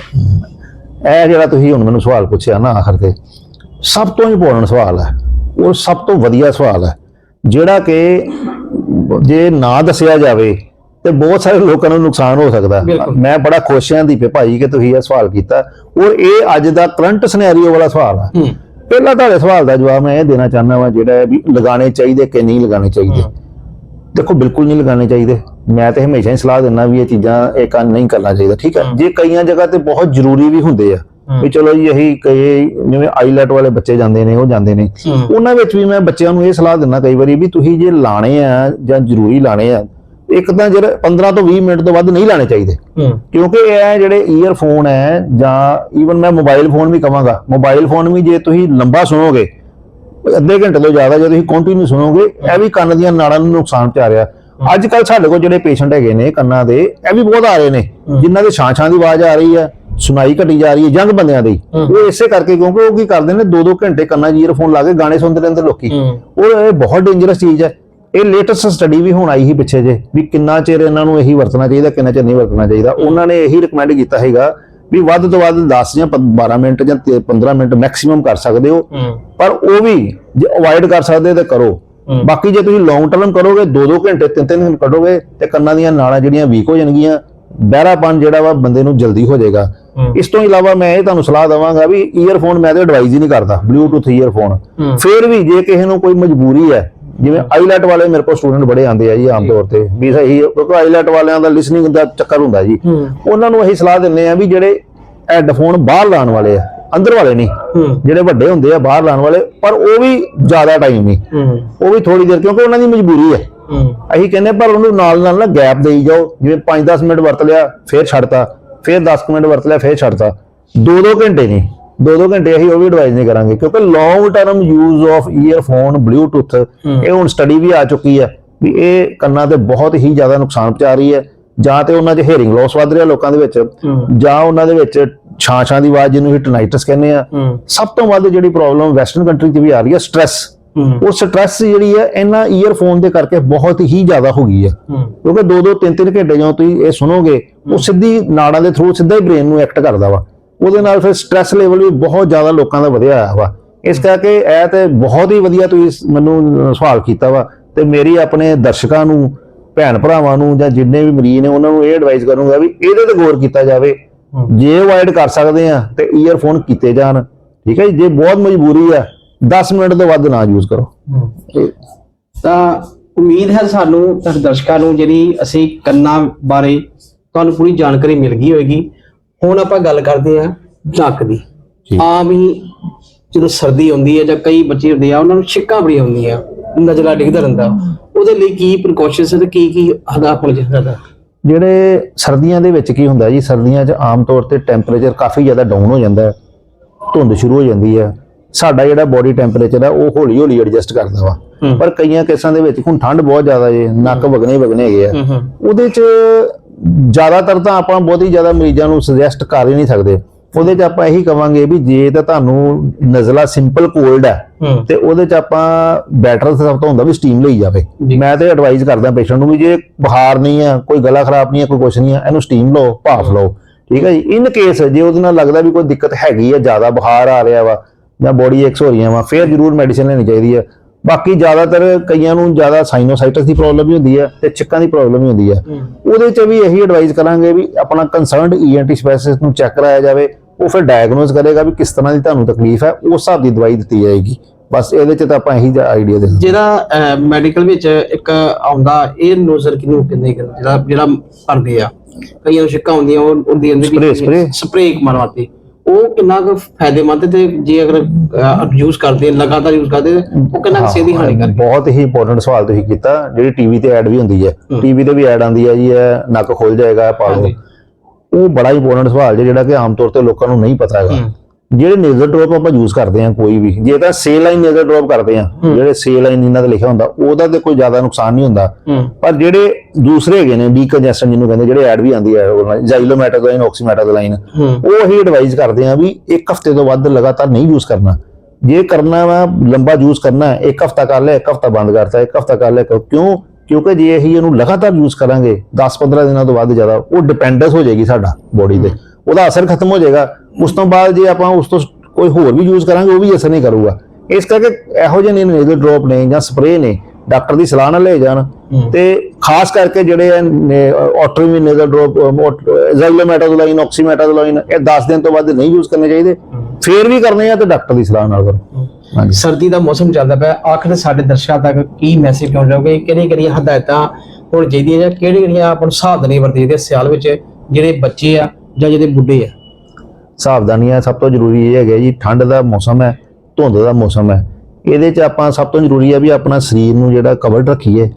ਇਹ ਜਿਹੜਾ ਤੁਸੀਂ ਹੁਣ ਮੈਨੂੰ ਸਵਾਲ ਪੁੱਛਿਆ ਨਾ ਆਖਰ ਤੇ ਸਭ ਤੋਂ ਇੰਪੋਰਟੈਂਟ ਸਵਾਲ ਹੈ। ਉਹ ਸਭ ਤੋਂ ਵਧੀਆ ਸਵਾਲ ਹੈ। ਜਿਹੜਾ ਕਿ ਜੇ ਨਾ ਦੱਸਿਆ ਜਾਵੇ ਤੇ ਬਹੁਤ ਸਾਰੇ ਲੋਕਾਂ ਨੂੰ ਨੁਕਸਾਨ ਹੋ ਸਕਦਾ। ਮੈਂ ਬੜਾ ਖੁਸ਼ ਹਾਂ ਦੀਪੇ ਭਾਈ ਕਿ ਤੁਸੀਂ ਇਹ ਸਵਾਲ ਕੀਤਾ। ਔਰ ਇਹ ਅੱਜ ਦਾ ਕਰੰਟ ਸਿਨੈਰੀਓ ਵਾਲਾ ਸਵਾਲ ਹੂੰ। ਪਹਿਲਾ ਤੁਹਾਡੇ ਸਵਾਲ ਦਾ ਜਵਾਬ ਮੈਂ ਇਹ ਦੇਣਾ ਚਾਹੁੰਦਾ ਹਾਂ ਜਿਹੜਾ ਹੈ ਵੀ ਲਗਾਉਣੇ ਚਾਹੀਦੇ ਕਿ ਨਹੀਂ ਲਗਾਉਣੇ ਚਾਹੀਦੇ। ਦੇਖੋ ਬਿਲਕੁਲ ਨਹੀਂ ਲਗਾਉਣੇ ਚਾਹੀਦੇ। ਮੈਂ ਤੇ ਹਮੇਸ਼ਾ ਹੀ ਸਲਾਹ ਦਿੰਦਾ ਵੀ ਇਹ ਚੀਜ਼ਾਂ ਇਹ ਕੰਮ ਨਹੀਂ ਕਰਨਾ ਚਾਹੀਦਾ ਠੀਕ ਹੈ? ਜੇ ਕਈਆਂ ਜਗ੍ਹਾ ਤੇ ਬਹੁਤ ਜ਼ਰੂਰੀ ਵੀ ਹੁੰਦੇ ਆ ਵੀ ਚਲੋ ਜੀ ਇਹੀ ਕਈ ਜਿਵੇਂ ਆਈਲੈਟ ਵਾਲੇ ਬੱਚੇ ਜਾਂਦੇ ਨੇ ਉਹ ਜਾਂਦੇ ਨੇ। ਉਹਨਾਂ ਵਿੱਚ ਵੀ ਮੈਂ ਬੱਚਿਆਂ ਨੂੰ ਇਹ ਸਲਾਹ ਦਿੰਦਾ ਕਈ ਵਾਰੀ ਵੀ ਤੁਸੀਂ ਜੇ ਲਾਣੇ ਆ ਜਾਂ ਜ਼ਰੂਰੀ ਲਾਣੇ ਆ ਇੱਕ ਤਾਂ ਜਿਹੜੇ 15 ਤੋਂ 20 ਮਿੰਟ ਤੋਂ ਵੱਧ ਨਹੀਂ ਲਾਣੇ ਚਾਹੀਦੇ। ਕਿਉਂਕਿ ਇਹ ਜਿਹੜੇ ਈਅਰਫੋਨ ਹੈ ਜਾਂ ਈਵਨ ਮੈਂ ਮੋਬਾਈਲ ਫੋਨ ਵੀ ਕਵਾਂਗਾ। ਮੋਬਾਈਲ ਫੋਨ ਵੀ ਜੇ ਤੁਸੀਂ ਲੰਬਾ ਸੁਣੋਗੇ ਅੱਧੇ ਘੰਟੇ ਤੋਂ ਜ਼ਿਆਦਾ ਜੇ ਤੁਸੀਂ ਕੰਟੀਨਿਊ ਸੁਣੋਗੇ ਇਹ ਵੀ ਕੰਨ ਦੀਆਂ ਨਾੜਾਂ ਨੂੰ ਨੁਕਸਾਨ ਪਹੁੰਚਾ ਰਿਹਾ। ਅੱਜ ਕੱਲ ਸਾਡੇ ਕੋਲ ਜਿਹੜੇ ਪੇਸ਼ੈਂਟ ਹੈਗੇ ਨੇ ਕੰਨਾਂ ਦੇ ਇਹ ਵੀ ਬਹੁਤ ਆ ਰਹੇ ਨੇ। ਜਿਨ੍ਹਾਂ ਦੇ ਛਾਂ-ਛਾਂ ਦੀ ਆਵਾਜ਼ ਆ ਰਹੀ ਹੈ ਸੁਣਾਈ ਘਟੀ ਜਾ ਰਹੀ ਹੈ ਜੰਗ ਬੰਦਿਆਂ ਦੀ। ਉਹ ਇਸੇ ਕਰਕੇ ਕਿਉਂਕਿ ਉਹ ਕੀ ਕਰਦੇ ਨੇ 2-2 ਘੰਟੇ ਕੰਨਾਂ 'ਚ ਈਅਰਫੋਨ ਲਾ ਕੇ ਗਾਣੇ ਸੁਣਦੇ ਰਹਿੰਦੇ ਲੋਕੀ। ਉਹ ਇਹ ਬਹੁਤ ਡੇਂਜਰਸ ਚੀਜ਼ ਹੈ। ਇਹ ਲੇਟੈਸਟ ਸਟੱਡੀ ਵੀ ਹੁਣ ਆਈ ਸੀ ਪਿੱਛੇ ਜੇ ਵੀ ਕਿੰਨਾ ਚਿਰ ਇਹਨਾਂ ਨੂੰ ਇਹੀ ਵਰਤਣਾ ਚਾਹੀਦਾ ਕਿੰਨਾ ਚਿਰ ਨਹੀਂ ਵਰਤਣਾ ਚਾਹੀਦਾ ਉਹਨਾਂ ਨੇ ਇਹੀ ਰეკਮੈਂਡ ਕੀਤਾ ਹੈਗਾ ਵੀ ਵੱਧ ਤੋਂ ਵੱਧ 10 ਜਾਂ 12 ਮਿੰਟ ਜਾਂ 15 ਮਿੰਟ ਮੈਕਸਿਮਮ ਕਰ ਸਕਦੇ ਹੋ ਹੂੰ ਪਰ ਉਹ ਵੀ ਜੇ ਅਵੋਇਡ ਕਰ ਸਕਦੇ ਤੇ ਕਰੋ ਹੂੰ। ਬਾਕੀ ਜੇ ਤੁਸੀਂ ਲੌਂਗ ਟਰਮ ਕਰੋਗੇ 2-2 ਘੰਟੇ 3-3 ਘੰਟੇ ਕੱਢੋਗੇ ਤੇ ਕੰਨਾਂ ਦੀਆਂ ਨਾੜਾਂ ਜਿਹੜੀਆਂ ਵੀਕ ਹੋ ਜਾਣਗੀਆਂ ਬਹਿਰਾਪਨ ਜਿਹੜਾ ਵਾ ਬੰਦੇ ਨੂੰ ਜਲਦੀ ਹੋ ਜਾਏਗਾ ਹੂੰ। ਇਸ ਤੋਂ ਇਲਾਵਾ ਮੈਂ ਇਹ ਤੁਹਾਨੂੰ ਸਲਾਹ ਦਵਾਂਗਾ ਵੀ ਈਅਰਫੋਨ ਮੈਂ ਤੇ ਐਡਵਾਈਜ਼ ਹੀ ਨਹੀਂ ਕਰਦਾ ਬਲੂਟੁੱਥ ਈਅਰਫੋਨ ਹੂੰ। ਫਿਰ ਵੀ ਜੇ ਕਿਸੇ ਨੂੰ ਕੋਈ ਮਜਬੂਰੀ ਹੈ ਜਿਵੇਂ ਆਈਲੈਟ ਵਾਲੇ ਮੇਰੇ ਕੋਲ ਸਟੂਡੈਂਟ ਬੜੇ ਆਉਂਦੇ ਆ ਜੀ ਆਮ ਤੌਰ ਤੇ ਵੀ ਸਹੀ ਕਿਉਂਕਿ ਆਈਲੈਟ ਵਾਲਿਆਂ ਦਾ ਲਿਸਨਿੰਗ ਦਾ ਚੱਕਰ ਹੁੰਦਾ ਜੀ। ਉਹਨਾਂ ਨੂੰ ਅਸੀਂ ਸਲਾਹ ਦਿੰਦੇ ਆ ਵੀ ਜਿਹੜੇ ਹੈੱਡਫੋਨ ਬਾਹਰ ਲਾਉਣ ਵਾਲੇ ਆ ਅੰਦਰ ਵਾਲੇ ਨਹੀਂ ਜਿਹੜੇ ਵੱਡੇ ਹੁੰਦੇ ਆ ਬਾਹਰ ਲਾਉਣ ਵਾਲੇ ਪਰ ਉਹ ਵੀ ਜ਼ਿਆਦਾ ਟਾਈਮ ਨਹੀਂ। ਉਹ ਵੀ ਥੋੜੀ ਦੇਰ ਕਿਉਂਕਿ ਉਹਨਾਂ ਦੀ ਮਜਬੂਰੀ ਹੈ। ਹੂੰ। ਅਸੀਂ ਕਹਿੰਦੇ ਪਰ ਉਹਨੂੰ ਨਾਲ ਨਾਲ ਨਾ ਗੈਪ ਦੇਈ ਜਾਓ ਜਿਵੇਂ 5-10 ਮਿੰਟ ਵਰਤ ਲਿਆ ਫੇਰ ਛੱਡਤਾ ਫੇਰ 10 ਮਿੰਟ ਵਰਤ ਲਿਆ ਫੇਰ ਛੱਡਤਾ। 2-2 ਘੰਟੇ ਨਹੀਂ। 2-2 ਘੰਟੇ ਅਸੀਂ ਉਹ ਵੀ ਐਡਵਾਈਜ਼ ਨਹੀਂ ਕਰਾਂਗੇ ਕਿਉਂਕਿ long term use of earphone bluetooth ਇਹ ਹੁਣ ਸਟੱਡੀ ਵੀ ਆ ਚੁੱਕੀ ਹੈ ਵੀ ਇਹ ਕੰਨਾਂ ਤੇ ਬਹੁਤ ਹੀ ਜ਼ਿਆਦਾ ਨੁਕਸਾਨ ਪਹੁੰਚਾ ਰਹੀ ਹੈ ਜਾਂ ਤੇ ਉਹਨਾਂ 'ਚ ਹੀਅਰਿੰਗ ਲਾਸ ਵੱਧ ਰਿਹਾ ਲੋਕਾਂ ਦੇ ਵਿੱਚ ਜਾਂ ਉਹਨਾਂ ਦੇ ਵਿੱਚ ਛਾਂ-ਛਾਂ ਦੀ ਆਵਾਜ਼ ਜਿਹਨੂੰ ਹਿਟਨਾਈਟਸ ਕਹਿੰਦੇ ਆ ਸਭ ਤੋਂ ਵੱਧ ਜਿਹੜੀ ਪ੍ਰੋਬਲਮ ਵੈਸਟਰਨ ਕੰਟਰੀ 'ਚ ਵੀ ਆ ਰਹੀ ਹੈ ਸਟ੍ਰੈਸ ਹੂੰ। ਉਹ ਸਟ੍ਰੈਸ ਜਿਹੜੀ ਹੈ ਇਹਨਾਂ ਈਅਰਫੋਨ ਦੇ ਕਰਕੇ ਬਹੁਤ ਹੀ ਜ਼ਿਆਦਾ ਹੋ ਗਈ ਹੈ। ਕਿਉਂਕਿ ਦੋ ਦੋ ਤਿੰਨ ਤਿੰਨ ਘੰਟੇ ਜਦੋਂ ਤੁਸੀਂ ਇਹ ਸੁਣੋਗੇ ਉਹ ਸਿੱਧੀ ਨਾੜਾਂ ਦੇ ਥਰੂ ਸਿੱਧਾ ਹੀ ਬ੍ਰੇਨ ਨੂੰ ਐਕਟ ਕਰਦਾ ਵਾ। ਉਹਦੇ ਨਾਲ ਫਿਰ ਸਟ੍ਰੈਸ ਲੈਵਲ ਵੀ ਬਹੁਤ ਜ਼ਿਆਦਾ ਲੋਕਾਂ ਦਾ ਵਧਿਆ ਹੋਇਆ ਵਾ। ਇਸ ਕਰਕੇ ਇਹ ਤੇ ਬਹੁਤ ਹੀ ਵਧੀਆ ਤੁਸੀਂ ਮੈਨੂੰ ਸਵਾਲ ਕੀਤਾ ਵਾ ਤੇ ਮੇਰੀ ਆਪਣੇ ਦਰਸ਼ਕਾਂ ਨੂੰ ਭੈਣ ਭਰਾਵਾਂ ਨੂੰ ਜਾਂ ਜਿੰਨੇ ਵੀ ਮਰੀਜ਼ ਨੇ ਉਹਨਾਂ ਨੂੰ ਇਹ ਐਡਵਾਈਸ ਕਰੂੰਗਾ ਵੀ ਇਹਦੇ ਤੇ ਗੌਰ ਕੀਤਾ ਜਾਵੇ। ਜੇ ਅਵੋਇਡ ਕਰ ਸਕਦੇ ਆ ਤੇ ਈਅਰਫੋਨ ਕੀਤੇ ਜਾਣ। ਠੀਕ ਹੈ ਜੀ? ਜੇ ਬਹੁਤ ਮਜਬੂਰੀ ਆ 10 ਮਿੰਟ ਤੋਂ ਵੱਧ ਨਾ ਯੂਜ਼ ਕਰੋ। ਤਾਂ ਉਮੀਦ ਹੈ ਸਾਨੂੰ ਤੁਹਾਡੇ ਦਰਸ਼ਕਾਂ ਨੂੰ ਜਿਹੜੀ ਅਸੀਂ ਕੰਨਾਂ ਬਾਰੇ ਤੁਹਾਨੂੰ ਪੂਰੀ ਜਾਣਕਾਰੀ ਮਿਲ ਗਈ ਹੋਵੇਗੀ ਹੁਣ ਆਪਾਂ ਗੱਲ ਕਰਦੇ ਹਾਂ ਨੱਕ ਦੀ। ਆਮ ਹੀ ਜਦੋਂ ਸਰਦੀ ਆਉਂਦੀ ਹੈ ਜਾਂ ਕਈ ਬੱਚੇ ਹੁੰਦੇ ਆ ਉਹਨਾਂ ਨੂੰ ਛਿੱਕਾਂ ਬੜੀਆਂ ਹੁੰਦੀਆਂ ਨਜ਼ਲਾ ਡਿੱਗਦਾ ਰਹਿੰਦਾ। ਉਹਦੇ ਲਈ ਕੀ ਪ੍ਰੀਕਾਸ਼ਨਸ ਤੇ ਕੀ ਕੀ ਹਦਾ ਹੋਣਾ ਚਾਹੀਦਾ ਜਿਹੜੇ ਸਰਦੀਆਂ ਦੇ ਵਿੱਚ ਕੀ ਹੁੰਦਾ ਜੀ ਸਰਦੀਆਂ 'ਚ ਆਮ ਤੌਰ ਤੇ ਟੈਂਪਰੇਚਰ ਕਾਫੀ ਜ਼ਿਆਦਾ ਡਾਊਨ ਹੋ ਜਾਂਦਾ ਹੈ ਧੁੰਦ ਸ਼ੁਰੂ ਹੋ ਜਾਂਦੀ ਹੈ। ਸਾਡਾ ਜਿਹੜਾ ਬੋਡੀ ਟੈਂਪਰੇਚਰ ਹੈ ਉਹ ਹੌਲੀ ਹੌਲੀ ਐਡਜਸਟ ਕਰਦਾ ਵਾ। ਪਰ ਕਈਆਂ ਕੇਸਾਂ ਦੇ ਵਿੱਚ ਹੁਣ ਠੰਡ ਬਹੁਤ ਜ਼ਿਆਦਾ ਜੇ ਨੱਕ ਵਗਣੇ ਹੀ। ਵਗਣੇ ਹੈਗੇ ਆ। ਉਹਦੇ 'ਚ ਜ਼ਿਆਦਾਤਰ ਤਾਂ ਆਪਾਂ ਬਹੁਤੀ ਜ਼ਿਆਦਾ ਮਰੀਜ਼ਾਂ ਨੂੰ ਸੁਜੈਸਟ ਕਰ ਹੀ ਨਹੀਂ ਸਕਦੇ। ਉਹਦੇ 'ਚ ਆਪਾਂ ਇਹੀ ਕਵਾਂਗੇ ਵੀ ਜੇ ਤਾਂ ਤੁਹਾਨੂੰ ਨਜ਼ਲਾ ਸਿੰਪਲ ਕੋਲਡ ਹੈ ਹੂੰ। ਤੇ ਉਹਦੇ 'ਚ ਆਪਾਂ ਬੈਟਰ ਸਭ ਤੋਂ ਹੁੰਦਾ ਵੀ ਸਟੀਮ ਲਈ ਜਾਵੇ। ਮੈਂ ਤੇ ਐਡਵਾਈਸ ਕਰਦਾ ਪੇਸ਼ੈਂਟ ਨੂੰ ਵੀ ਜੇ ਬੁਖਾਰ ਨਹੀਂ ਆ ਕੋਈ ਗਲਾ ਖਰਾਬ ਨਹੀਂ ਆ ਕੋਈ ਕੁਛ ਨਹੀਂ ਆ ਇਹਨੂੰ ਸਟੀਮ ਲਓ ਭਾਫ ਲਓ। ਠੀਕ ਹੈ ਜੀ? ਇਨ ਕੇਸ ਜੇ ਉਹਦੇ ਨਾਲ ਲੱਗਦਾ ਵੀ ਕੋਈ ਦਿੱਕਤ ਹੈਗੀ ਆ ਜ਼ਿਆਦਾ ਬੁਖਾਰ ਆ ਰਿਹਾ ਵਾ ਜਾਂ ਬੋਡੀ ਐਕਸ ਹੋ ਰਹੀਆਂ ਵਾ ਫਿਰ ਜ਼ਰੂਰ ਮੈਡੀਸਿਨ ਲੈਣੀ ਚਾਹੀਦੀ ਹੈ ਬਾਕੀ ਜ਼ਿਆਦਾਤਰ ਕਈਆਂ ਨੂੰ ਜ਼ਿਆਦਾ ਸਾਈਨੋਸਾਈਟਸ ਦੀ ਪ੍ਰੋਬਲਮ ਵੀ ਹੁੰਦੀ ਹੈ ਤੇ ਛਿੱਕਾਂ ਦੀ ਪ੍ਰੋਬਲਮ ਵੀ ਹੁੰਦੀ ਹੈ। ਉਹਦੇ 'ਚ ਵੀ ਇਹੀ ਐਡਵਾਈਸ ਕਰਾਂਗੇ ਵੀ ਆਪਣਾ ਕੰਸਰਨਡ ਈਐਨਟੀ ਸਪੈਸ਼ਲਿਸਟ ਨੂੰ ਚੈੱਕ ਕਰਾਇਆ ਜਾਵੇ ਉਹ ਫਿਰ ਡਾਇਗਨੋਸ ਕਰੇਗਾ ਵੀ ਕਿਸ ਤਰ੍ਹਾਂ ਦੀ ਤੁਹਾਨੂੰ ਤਕਲੀਫ ਹੈ ਉਸ ਹਿਸਾਬ ਦੀ ਦਵਾਈ ਦਿੱਤੀ ਜਾਏਗੀ। ਬਸ ਇਹਦੇ 'ਚ ਤਾਂ ਆਪਾਂ ਇਹੀ ਆਈਡੀਆ ਦੇ ਜਿਹੜਾ ਮੈਡੀਕਲ ਵਿੱਚ ਇੱਕ ਆਉਂਦਾ ਇਹ ਨੋਜ਼ਰ ਕਿਨੂੰ ਕਹਿੰਦੇ ਕਿ ਜਿਹੜਾ ਜਿਹੜਾ ਭਰਦੇ ਆ? ਕਈਆਂ ਨੂੰ ਛਿੱਕਾਂ ਹੁੰਦੀਆਂ ਉਹ ਹੁੰਦੀ ਹੁੰਦੀ Spray, spray? ਸਪਰੇ ਮਾਰਵਾਤੀ ਉਹ ਕਿੰਨਾ ਕੁ ਫਾਇਦੇਮੰਦ ਤੇ ਜੇ ਅਗਰ ਯੂਜ਼ ਕਰਦੇ ਆ, ਲਗਾਤਾਰ ਯੂਜ਼ ਕਰਦੇ ਆ, ਉਹ ਕਿੰਨਾ ਕੁ ਸਿਹਤ ਦੀ ਹਾਨੀ ਕਰਕੇ ਬਹੁਤ ਹੀ ਇੰਪੋਰਟੈਂਟ ਸਵਾਲ ਤੁਸੀਂ ਕੀਤਾ ਜਿਹੜੀ ਟੀਵੀ ਤੇ ਐਡ ਵੀ ਹੁੰਦੀ ਹੈ। ਟੀਵੀ ਤੇ ਵੀ ਐਡ ਆਉਂਦੀ ਹੈ ਜੀ ਇਹ ਨੱਕ ਖੁੱਲ ਜਾਏਗਾ ਇਹ ਪਾ ਲਓ ਹਾਂਜੀ। ਉਹ ਬੜਾ ਇੰਪੋਰਟੈਂਟ ਸਵਾਲ ਜੇ ਜਿਹੜਾ ਕਿ ਆਮ ਤੌਰ ਤੇ ਲੋਕਾਂ ਨੂੰ ਨਹੀਂ ਪਤਾ ਹੈਗਾ। ਜਿਹੜੇ ਨੇਜ਼ਲ ਡ੍ਰੌਪ ਆਪਾਂ ਯੂਜ਼ ਕਰਦੇ ਹਾਂ ਕੋਈ ਵੀ ਜੇ ਤਾਂ ਸੇ ਲਾਈਨ ਨੇਜ਼ਲ ਡ੍ਰੌਪ ਕਰਦੇ ਹਾਂ ਜਿਹੜੇ ਸੇ ਲਾਈਨ ਇਹਨਾਂ ਤੇ ਲਿਖਿਆ ਹੁੰਦਾ ਉਹਦਾ ਤੇ ਕੋਈ ਜ਼ਿਆਦਾ ਨੁਕਸਾਨ ਨਹੀਂ ਹੁੰਦਾ। ਪਰ ਜਿਹੜੇ ਦੂਸਰੇ ਹੈਗੇ ਨੇ ਵੀ ਕੰਜੈਸ਼ਨ ਜਿਹਨੂੰ ਕਹਿੰਦੇ ਜਿਹੜੇ ਐਡ ਵੀ ਆਉਂਦੀ ਹੈ ਜ਼ਾਈਲੋਮੈਟਾਜ਼ੋਲਾਈਨ ਆਕਸੀਮੈਟਾਜ਼ੋਲਾਈਨ ਉਹ ਹੀ। ਐਡਵਾਈਸ ਕਰਦੇ ਆ ਵੀ ਇੱਕ ਹਫ਼ਤੇ ਤੋਂ ਵੱਧ ਲਗਾਤਾਰ ਨਹੀਂ ਯੂਜ਼ ਕਰਨਾ। ਜੇ ਕਰਨਾ ਵਾ ਲੰਬਾ ਯੂਜ਼ ਕਰਨਾ ਇੱਕ ਹਫਤਾ ਕਰ ਲਿਆ ਇੱਕ ਹਫਤਾ ਬੰਦ ਕਰਤਾ ਇੱਕ ਹਫਤਾ ਕਰ ਲਿਆ ਕਿਉਂ? ਕਿਉਂਕਿ ਜੇ ਇਹੀ ਇਹਨੂੰ ਲਗਾਤਾਰ ਯੂਜ਼ ਕਰਾਂਗੇ 10-15 ਦਿਨਾਂ ਤੋਂ ਵੱਧ ਜ਼ਿਆਦਾ ਉਹ ਡਿਪੈਂਡੈਂਸ ਹੋ ਜਾਏਗੀ ਸਾਡਾ ਬੋਡੀ ਤੇ। ਉਹਦਾ ਅਸਰ ਖਤਮ ਹੋ ਜਾਏਗਾ। ਉਸ ਤੋਂ ਬਾਅਦ ਜੇ ਆਪਾਂ ਉਸ ਤੋਂ ਕੋਈ ਹੋਰ ਵੀ ਯੂਜ਼ ਕਰਾਂਗੇ ਉਹ ਵੀ ਅਸਰ ਨਹੀਂ ਕਰੂਗਾ। ਇਸ ਕਰਕੇ ਇਹੋ ਜਿਹੇ ਨੇ ਨੇਜ਼ਲ ਡ੍ਰੌਪ ਨੇ ਜਾਂ ਸਪਰੇਅ ਨੇ ਡਾਕਟਰ ਦੀ ਸਲਾਹ ਨਾਲ ਲੈ ਜਾਣ। ਤੇ ਖਾਸ ਕਰਕੇ ਜਿਹੜੇ ਆਟੋਇਮਿਊਨ ਨੇਜ਼ਲ ਡ੍ਰੌਪ ਜ਼ਾਈਲੋਮੈਟਾਜ਼ੋਲਾਈਨ ਆਕਸੀਮੈਟਾਜ਼ੋਲਾਈਨ ਇਹ 10 ਦਿਨ ਤੋਂ ਵੱਧ ਨਹੀਂ ਯੂਜ਼ ਕਰਨੇ ਚਾਹੀਦੇ। ਫੇਰ ਵੀ ਕਰਨੇ ਆ ਤੇ ਡਾਕਟਰ ਦੀ ਸਲਾਹ ਨਾਲ ਕਰੋ। ਹਾਂਜੀ। ਸਰਦੀ ਦਾ ਮੌਸਮ ਚੱਲਦਾ ਪਿਆ। ਆਖਰ ਸਾਡੇ ਦਰਸ਼ਕਾਂ ਤੱਕ ਕੀ ਮੈਸੇਜ ਪਹੁੰਚਾਓਗੇ ਕਿਹੜੀਆਂ ਕਿਹੜੀਆਂ ਹਦਾਇਤਾਂ ਹੋਣ ਚਾਹੀਦੀਆਂ ਜਾਂ ਕਿਹੜੀਆਂ ਕਿਹੜੀਆਂ ਆਪਾਂ ਨੂੰ ਸਾਵਧਾਨੀ ਵਰਤਣੀ ਚਾਹੀਦੀ ਹੈ ਸਿਆਲ ਵਿੱਚ? ਜਿਹੜੇ ਬੱਚੇ ਆ ਜਾਂ ਜਿਹਦੇ ਬੁੱਢੇ ਆ? ਸਾਵਧਾਨੀਆਂ ਸਭ ਤੋਂ ਜ਼ਰੂਰੀ ਇਹ ਹੈਗਾ ਜੀ, ਠੰਡ ਦਾ ਮੌਸਮ ਹੈ, ਧੁੰਦ ਦਾ ਮੌਸਮ ਹੈ। ਇਹਦੇ 'ਚ ਆਪਾਂ ਸਭ ਤੋਂ ਜ਼ਰੂਰੀ ਹੈ ਵੀ ਆਪਣਾ ਸਰੀਰ ਨੂੰ ਜਿਹੜਾ ਕਵਰਡ ਰੱਖੀਏ,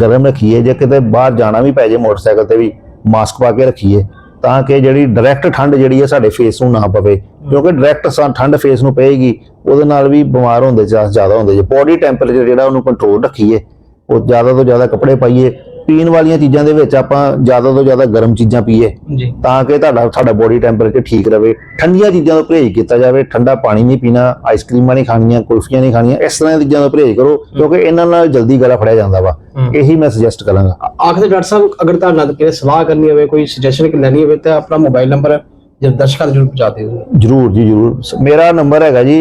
ਗਰਮ ਰੱਖੀਏ, ਜੇ ਕਿਤੇ ਬਾਹਰ ਜਾਣਾ ਵੀ ਪੈ ਜੇ ਮੋਟਰਸਾਈਕਲ ਤੇ ਵੀ ਮਾਸਕ ਪਾ ਕੇ ਰੱਖੀਏ, ਤਾਂ ਕਿ ਜਿਹੜੀ ਡਾਇਰੈਕਟ ਠੰਡ ਜਿਹੜੀ ਹੈ ਸਾਡੇ ਫੇਸ ਨੂੰ ਨਾ ਪਵੇ। ਕਿਉਂਕਿ ਡਾਇਰੈਕਟ ਠੰਡ ਫੇਸ ਨੂੰ ਪਏਗੀ, ਉਹਦੇ ਨਾਲ ਵੀ ਬਿਮਾਰ ਹੋਣ ਦੇ ਚਾਂਸ ਜ਼ਿਆਦਾ ਹੁੰਦੇ ਜੇ। ਬੋਡੀ ਟੈਂਪਰੇਚਰ ਜਿਹੜਾ ਉਹਨੂੰ ਕੰਟਰੋਲ ਰੱਖੀਏ, ਉਹ ਜ਼ਿਆਦਾ ਤੋਂ ਜ਼ਿਆਦਾ ਕੱਪੜੇ ਪਾਈਏ ਪੀਣ ਵਾਲੀਆਂ ਚੀਜ਼ਾਂ ਦੇ ਵਿੱਚ ਆਪਾਂ ਜ਼ਿਆਦਾ ਤੋਂ ਜ਼ਿਆਦਾ ਗਰਮ ਚੀਜ਼ਾਂ ਪੀਏ। ਜੀ। ਤਾਂ ਕਿ ਤੁਹਾਡਾ ਸਾਡਾ ਬੋਡੀ ਟੈਂਪਰੇਚਰ ਠੀਕ ਰਵੇ ਠੰਡੀਆਂ ਚੀਜ਼ਾਂ ਤੋਂ ਪਰਹੇਜ਼ ਕੀਤਾ ਜਾਵੇ। ਠੰਡਾ ਪਾਣੀ ਨਹੀਂ ਪੀਣਾ ਆਈਸਕ੍ਰੀਮਾਂ ਨਹੀਂ ਖਾਣੀਆਂ ਕੁਲਫੀਆਂ ਨਹੀਂ ਖਾਣੀਆਂ ਇਸ ਤਰ੍ਹਾਂ ਦੀਆਂ ਚੀਜ਼ਾਂ ਤੋਂ ਪਰਹੇਜ਼ ਕਰੋ ਕਿਉਂਕਿ ਇਹਨਾਂ ਨਾਲ ਜਲਦੀ ਗਲਾ ਫੜਿਆ ਜਾਂਦਾ ਵਾ। ਇਹੀ ਮੈਂ ਸੁਜੈਸਟ ਕਰਾਂਗਾ। ਆਖਰ ਡਾਕਟਰ ਸਾਹਿਬ ਅਗਰ ਤੁਹਾਡੇ ਨਾਲ ਕਿਸੇ ਸਲਾਹ ਕਰਨੀ ਹੋਵੇ ਕੋਈ ਸੁਜੈਸ਼ਨ ਲੈਣੀ ਹੋਵੇ ਤਾਂ ਆਪਣਾ ਮੋਬਾਈਲ ਨੰਬਰ ਜਦ ਦਰਸ਼ਕਾਂ ਨੂੰ ਜਰੂਰ ਪਹੁੰਚਾ ਦਿਓ। ਜਰੂਰ ਜੀ ਜਰੂਰ। ਮੇਰਾ ਨੰਬਰ ਹੈਗਾ ਜੀ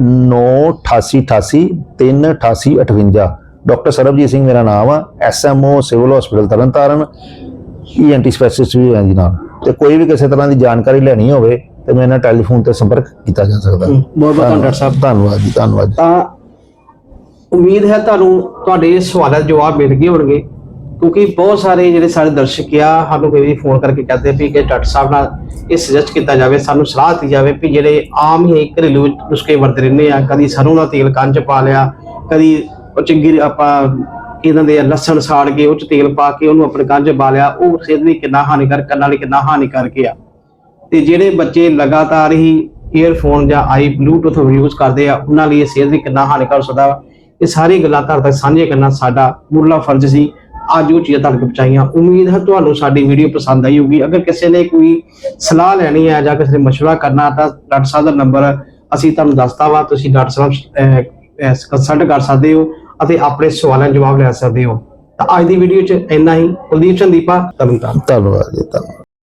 9888 38858 ਡਾਕਟਰ ਸਰਬਜੀਤ ਸਿੰਘ ਮੇਰਾ ਨਾਮ ਆ SMO civil hospital Tarn Taran ENT specialist ਵੀ ਹੈ ਜੀ ਨਾਲ। ਤੇ ਕੋਈ ਵੀ ਕਿਸੇ ਤਰ੍ਹਾਂ ਦੀ ਜਾਣਕਾਰੀ ਲੈਣੀ ਹੋਵੇ ਤੇ ਮੇਰੇ ਨਾਲ ਟੈਲੀਫੋਨ ਤੇ ਸੰਪਰਕ ਕੀਤਾ ਜਾ ਸਕਦਾ। ਬਹੁਤ ਬਹੁਤ ਡਾਕਟਰ ਸਾਹਿਬ ਧੰਨਵਾਦ ਜੀ ਧੰਨਵਾਦ। ਤਾਂ ਉਮੀਦ ਹੈ ਤੁਹਾਨੂੰ ਤੁਹਾਡੇ ਸਵਾਲਾਂ ਦੇ ਜਵਾਬ ਮਿਲ ਗਏ ਹੋਣਗੇ ਕਿਉਂਕਿ ਬਹੁਤ ਸਾਰੇ ਜਿਹੜੇ ਸਾਡੇ ਦਰਸ਼ਕ ਆ ਸਾਨੂੰ ਕੋਈ ਵੀ ਫੋਨ ਕਰਕੇ ਕਹਿੰਦੇ ਵੀ ਕਿ ਡਾਕਟਰ ਸਾਹਿਬ ਨਾਲ ਇਹ ਸੁਜੈਸਟ ਕੀਤਾ ਜਾਵੇ ਸਾਨੂੰ ਸਲਾਹ ਦਿੱਤੀ ਜਾਵੇ ਵੀ ਜਿਹੜੇ ਆਮ ਹੀ ਘਰੇਲੂ ਨੁਸਖੇ ਵਰਤ ਰਹਿੰਦੇ ਆ ਕਦੀ ਸਰੋਂ ਦਾ ਤੇਲ ਕੰਨ ਚ ਪਾ ਲਿਆ ਕਦੀ ਉਹ ਚੰਗੀ ਆਪਾਂ ਇਹਨਾਂ ਦੇ ਲਸਣ ਸਾੜ ਕੇ ਉਹ ਚ ਤੇਲ ਪਾ ਕੇ ਉਹਨੂੰ ਆਪਣੇ ਕੰਨ ਚ ਪਾ ਲਿਆ ਉਹ ਸਿਹਤ ਲਈ ਕਿੰਨਾ ਹਾਨੀਕਾਰਕ ਕੰਨਾਂ ਲਈ ਕਿੰਨਾ ਹਾਨੀਕਾਰਕ ਆ ਤੇ ਜਿਹੜੇ ਬੱਚੇ ਲਗਾਤਾਰ ਹੀ ਈਅਰਫੋਨ ਜਾਂ ਆਈ ਬਲੂਟੁੱਥ ਯੂਜ਼ ਕਰਦੇ ਆ ਉਹਨਾਂ ਲਈ ਇਹ ਸਿਹਤ ਲਈ ਕਿੰਨਾ ਹਾਨੀਕਾਰਕ ਹੋ ਸਕਦਾ ਵਾ। ਇਹ ਸਾਰੀ ਗੱਲਾਂ ਤੁਹਾਡੇ ਤੱਕ ਸਾਂਝੇ ਕਰਨਾ ਸਾਡਾ ਮੁੱਢਲਾ ਫਰਜ਼ ਸੀ ਅੱਜ ਉਹ ਚੀਜ਼ਾਂ ਤੁਹਾਡੇ ਤੱਕ ਪਹੁੰਚਾਈਆਂ ਉਮੀਦ ਹੈ ਤੁਹਾਨੂੰ ਸਾਡੀ ਵੀਡੀਓ ਪਸੰਦ ਆਈ ਹੋਊਗੀ ਅਗਰ ਕਿਸੇ ਨੇ ਕੋਈ ਸਲਾਹ ਲੈਣੀ ਹੈ ਜਾਂ ਕਿਸੇ ਨੇ مشورہ ਕਰਨਾ ਤਾਂ ਡਾਕਟਰ ਸਾਹਿਬ ਦਾ ਨੰਬਰ ਅਸੀਂ ਤੁਹਾਨੂੰ ਦੱਸਤਾ ਵਾ ਤੁਸੀਂ ਡਾਕਟਰ ਸਾਹਿਬ ਕੰਸਲਟ ਕਰ ਸਕਦੇ ਹੋ ਅਤੇ ਆਪਣੇ ਸਵਾਲਾਂ ਦੇ ਜਵਾਬ ਲੈ ਸਕਦੇ ਹੋ। ਤਾਂ ਅੱਜ ਦੀ ਵੀਡੀਓ 'ਚ ਇੰਨਾ ਹੀ। ਕੁਲਦੀਪ ਚੰਦੀਪਾ ਤਰਨਤਾਰਨ। ਧੰਨਵਾਦ ਜੀ, ਧੰਨਵਾਦ।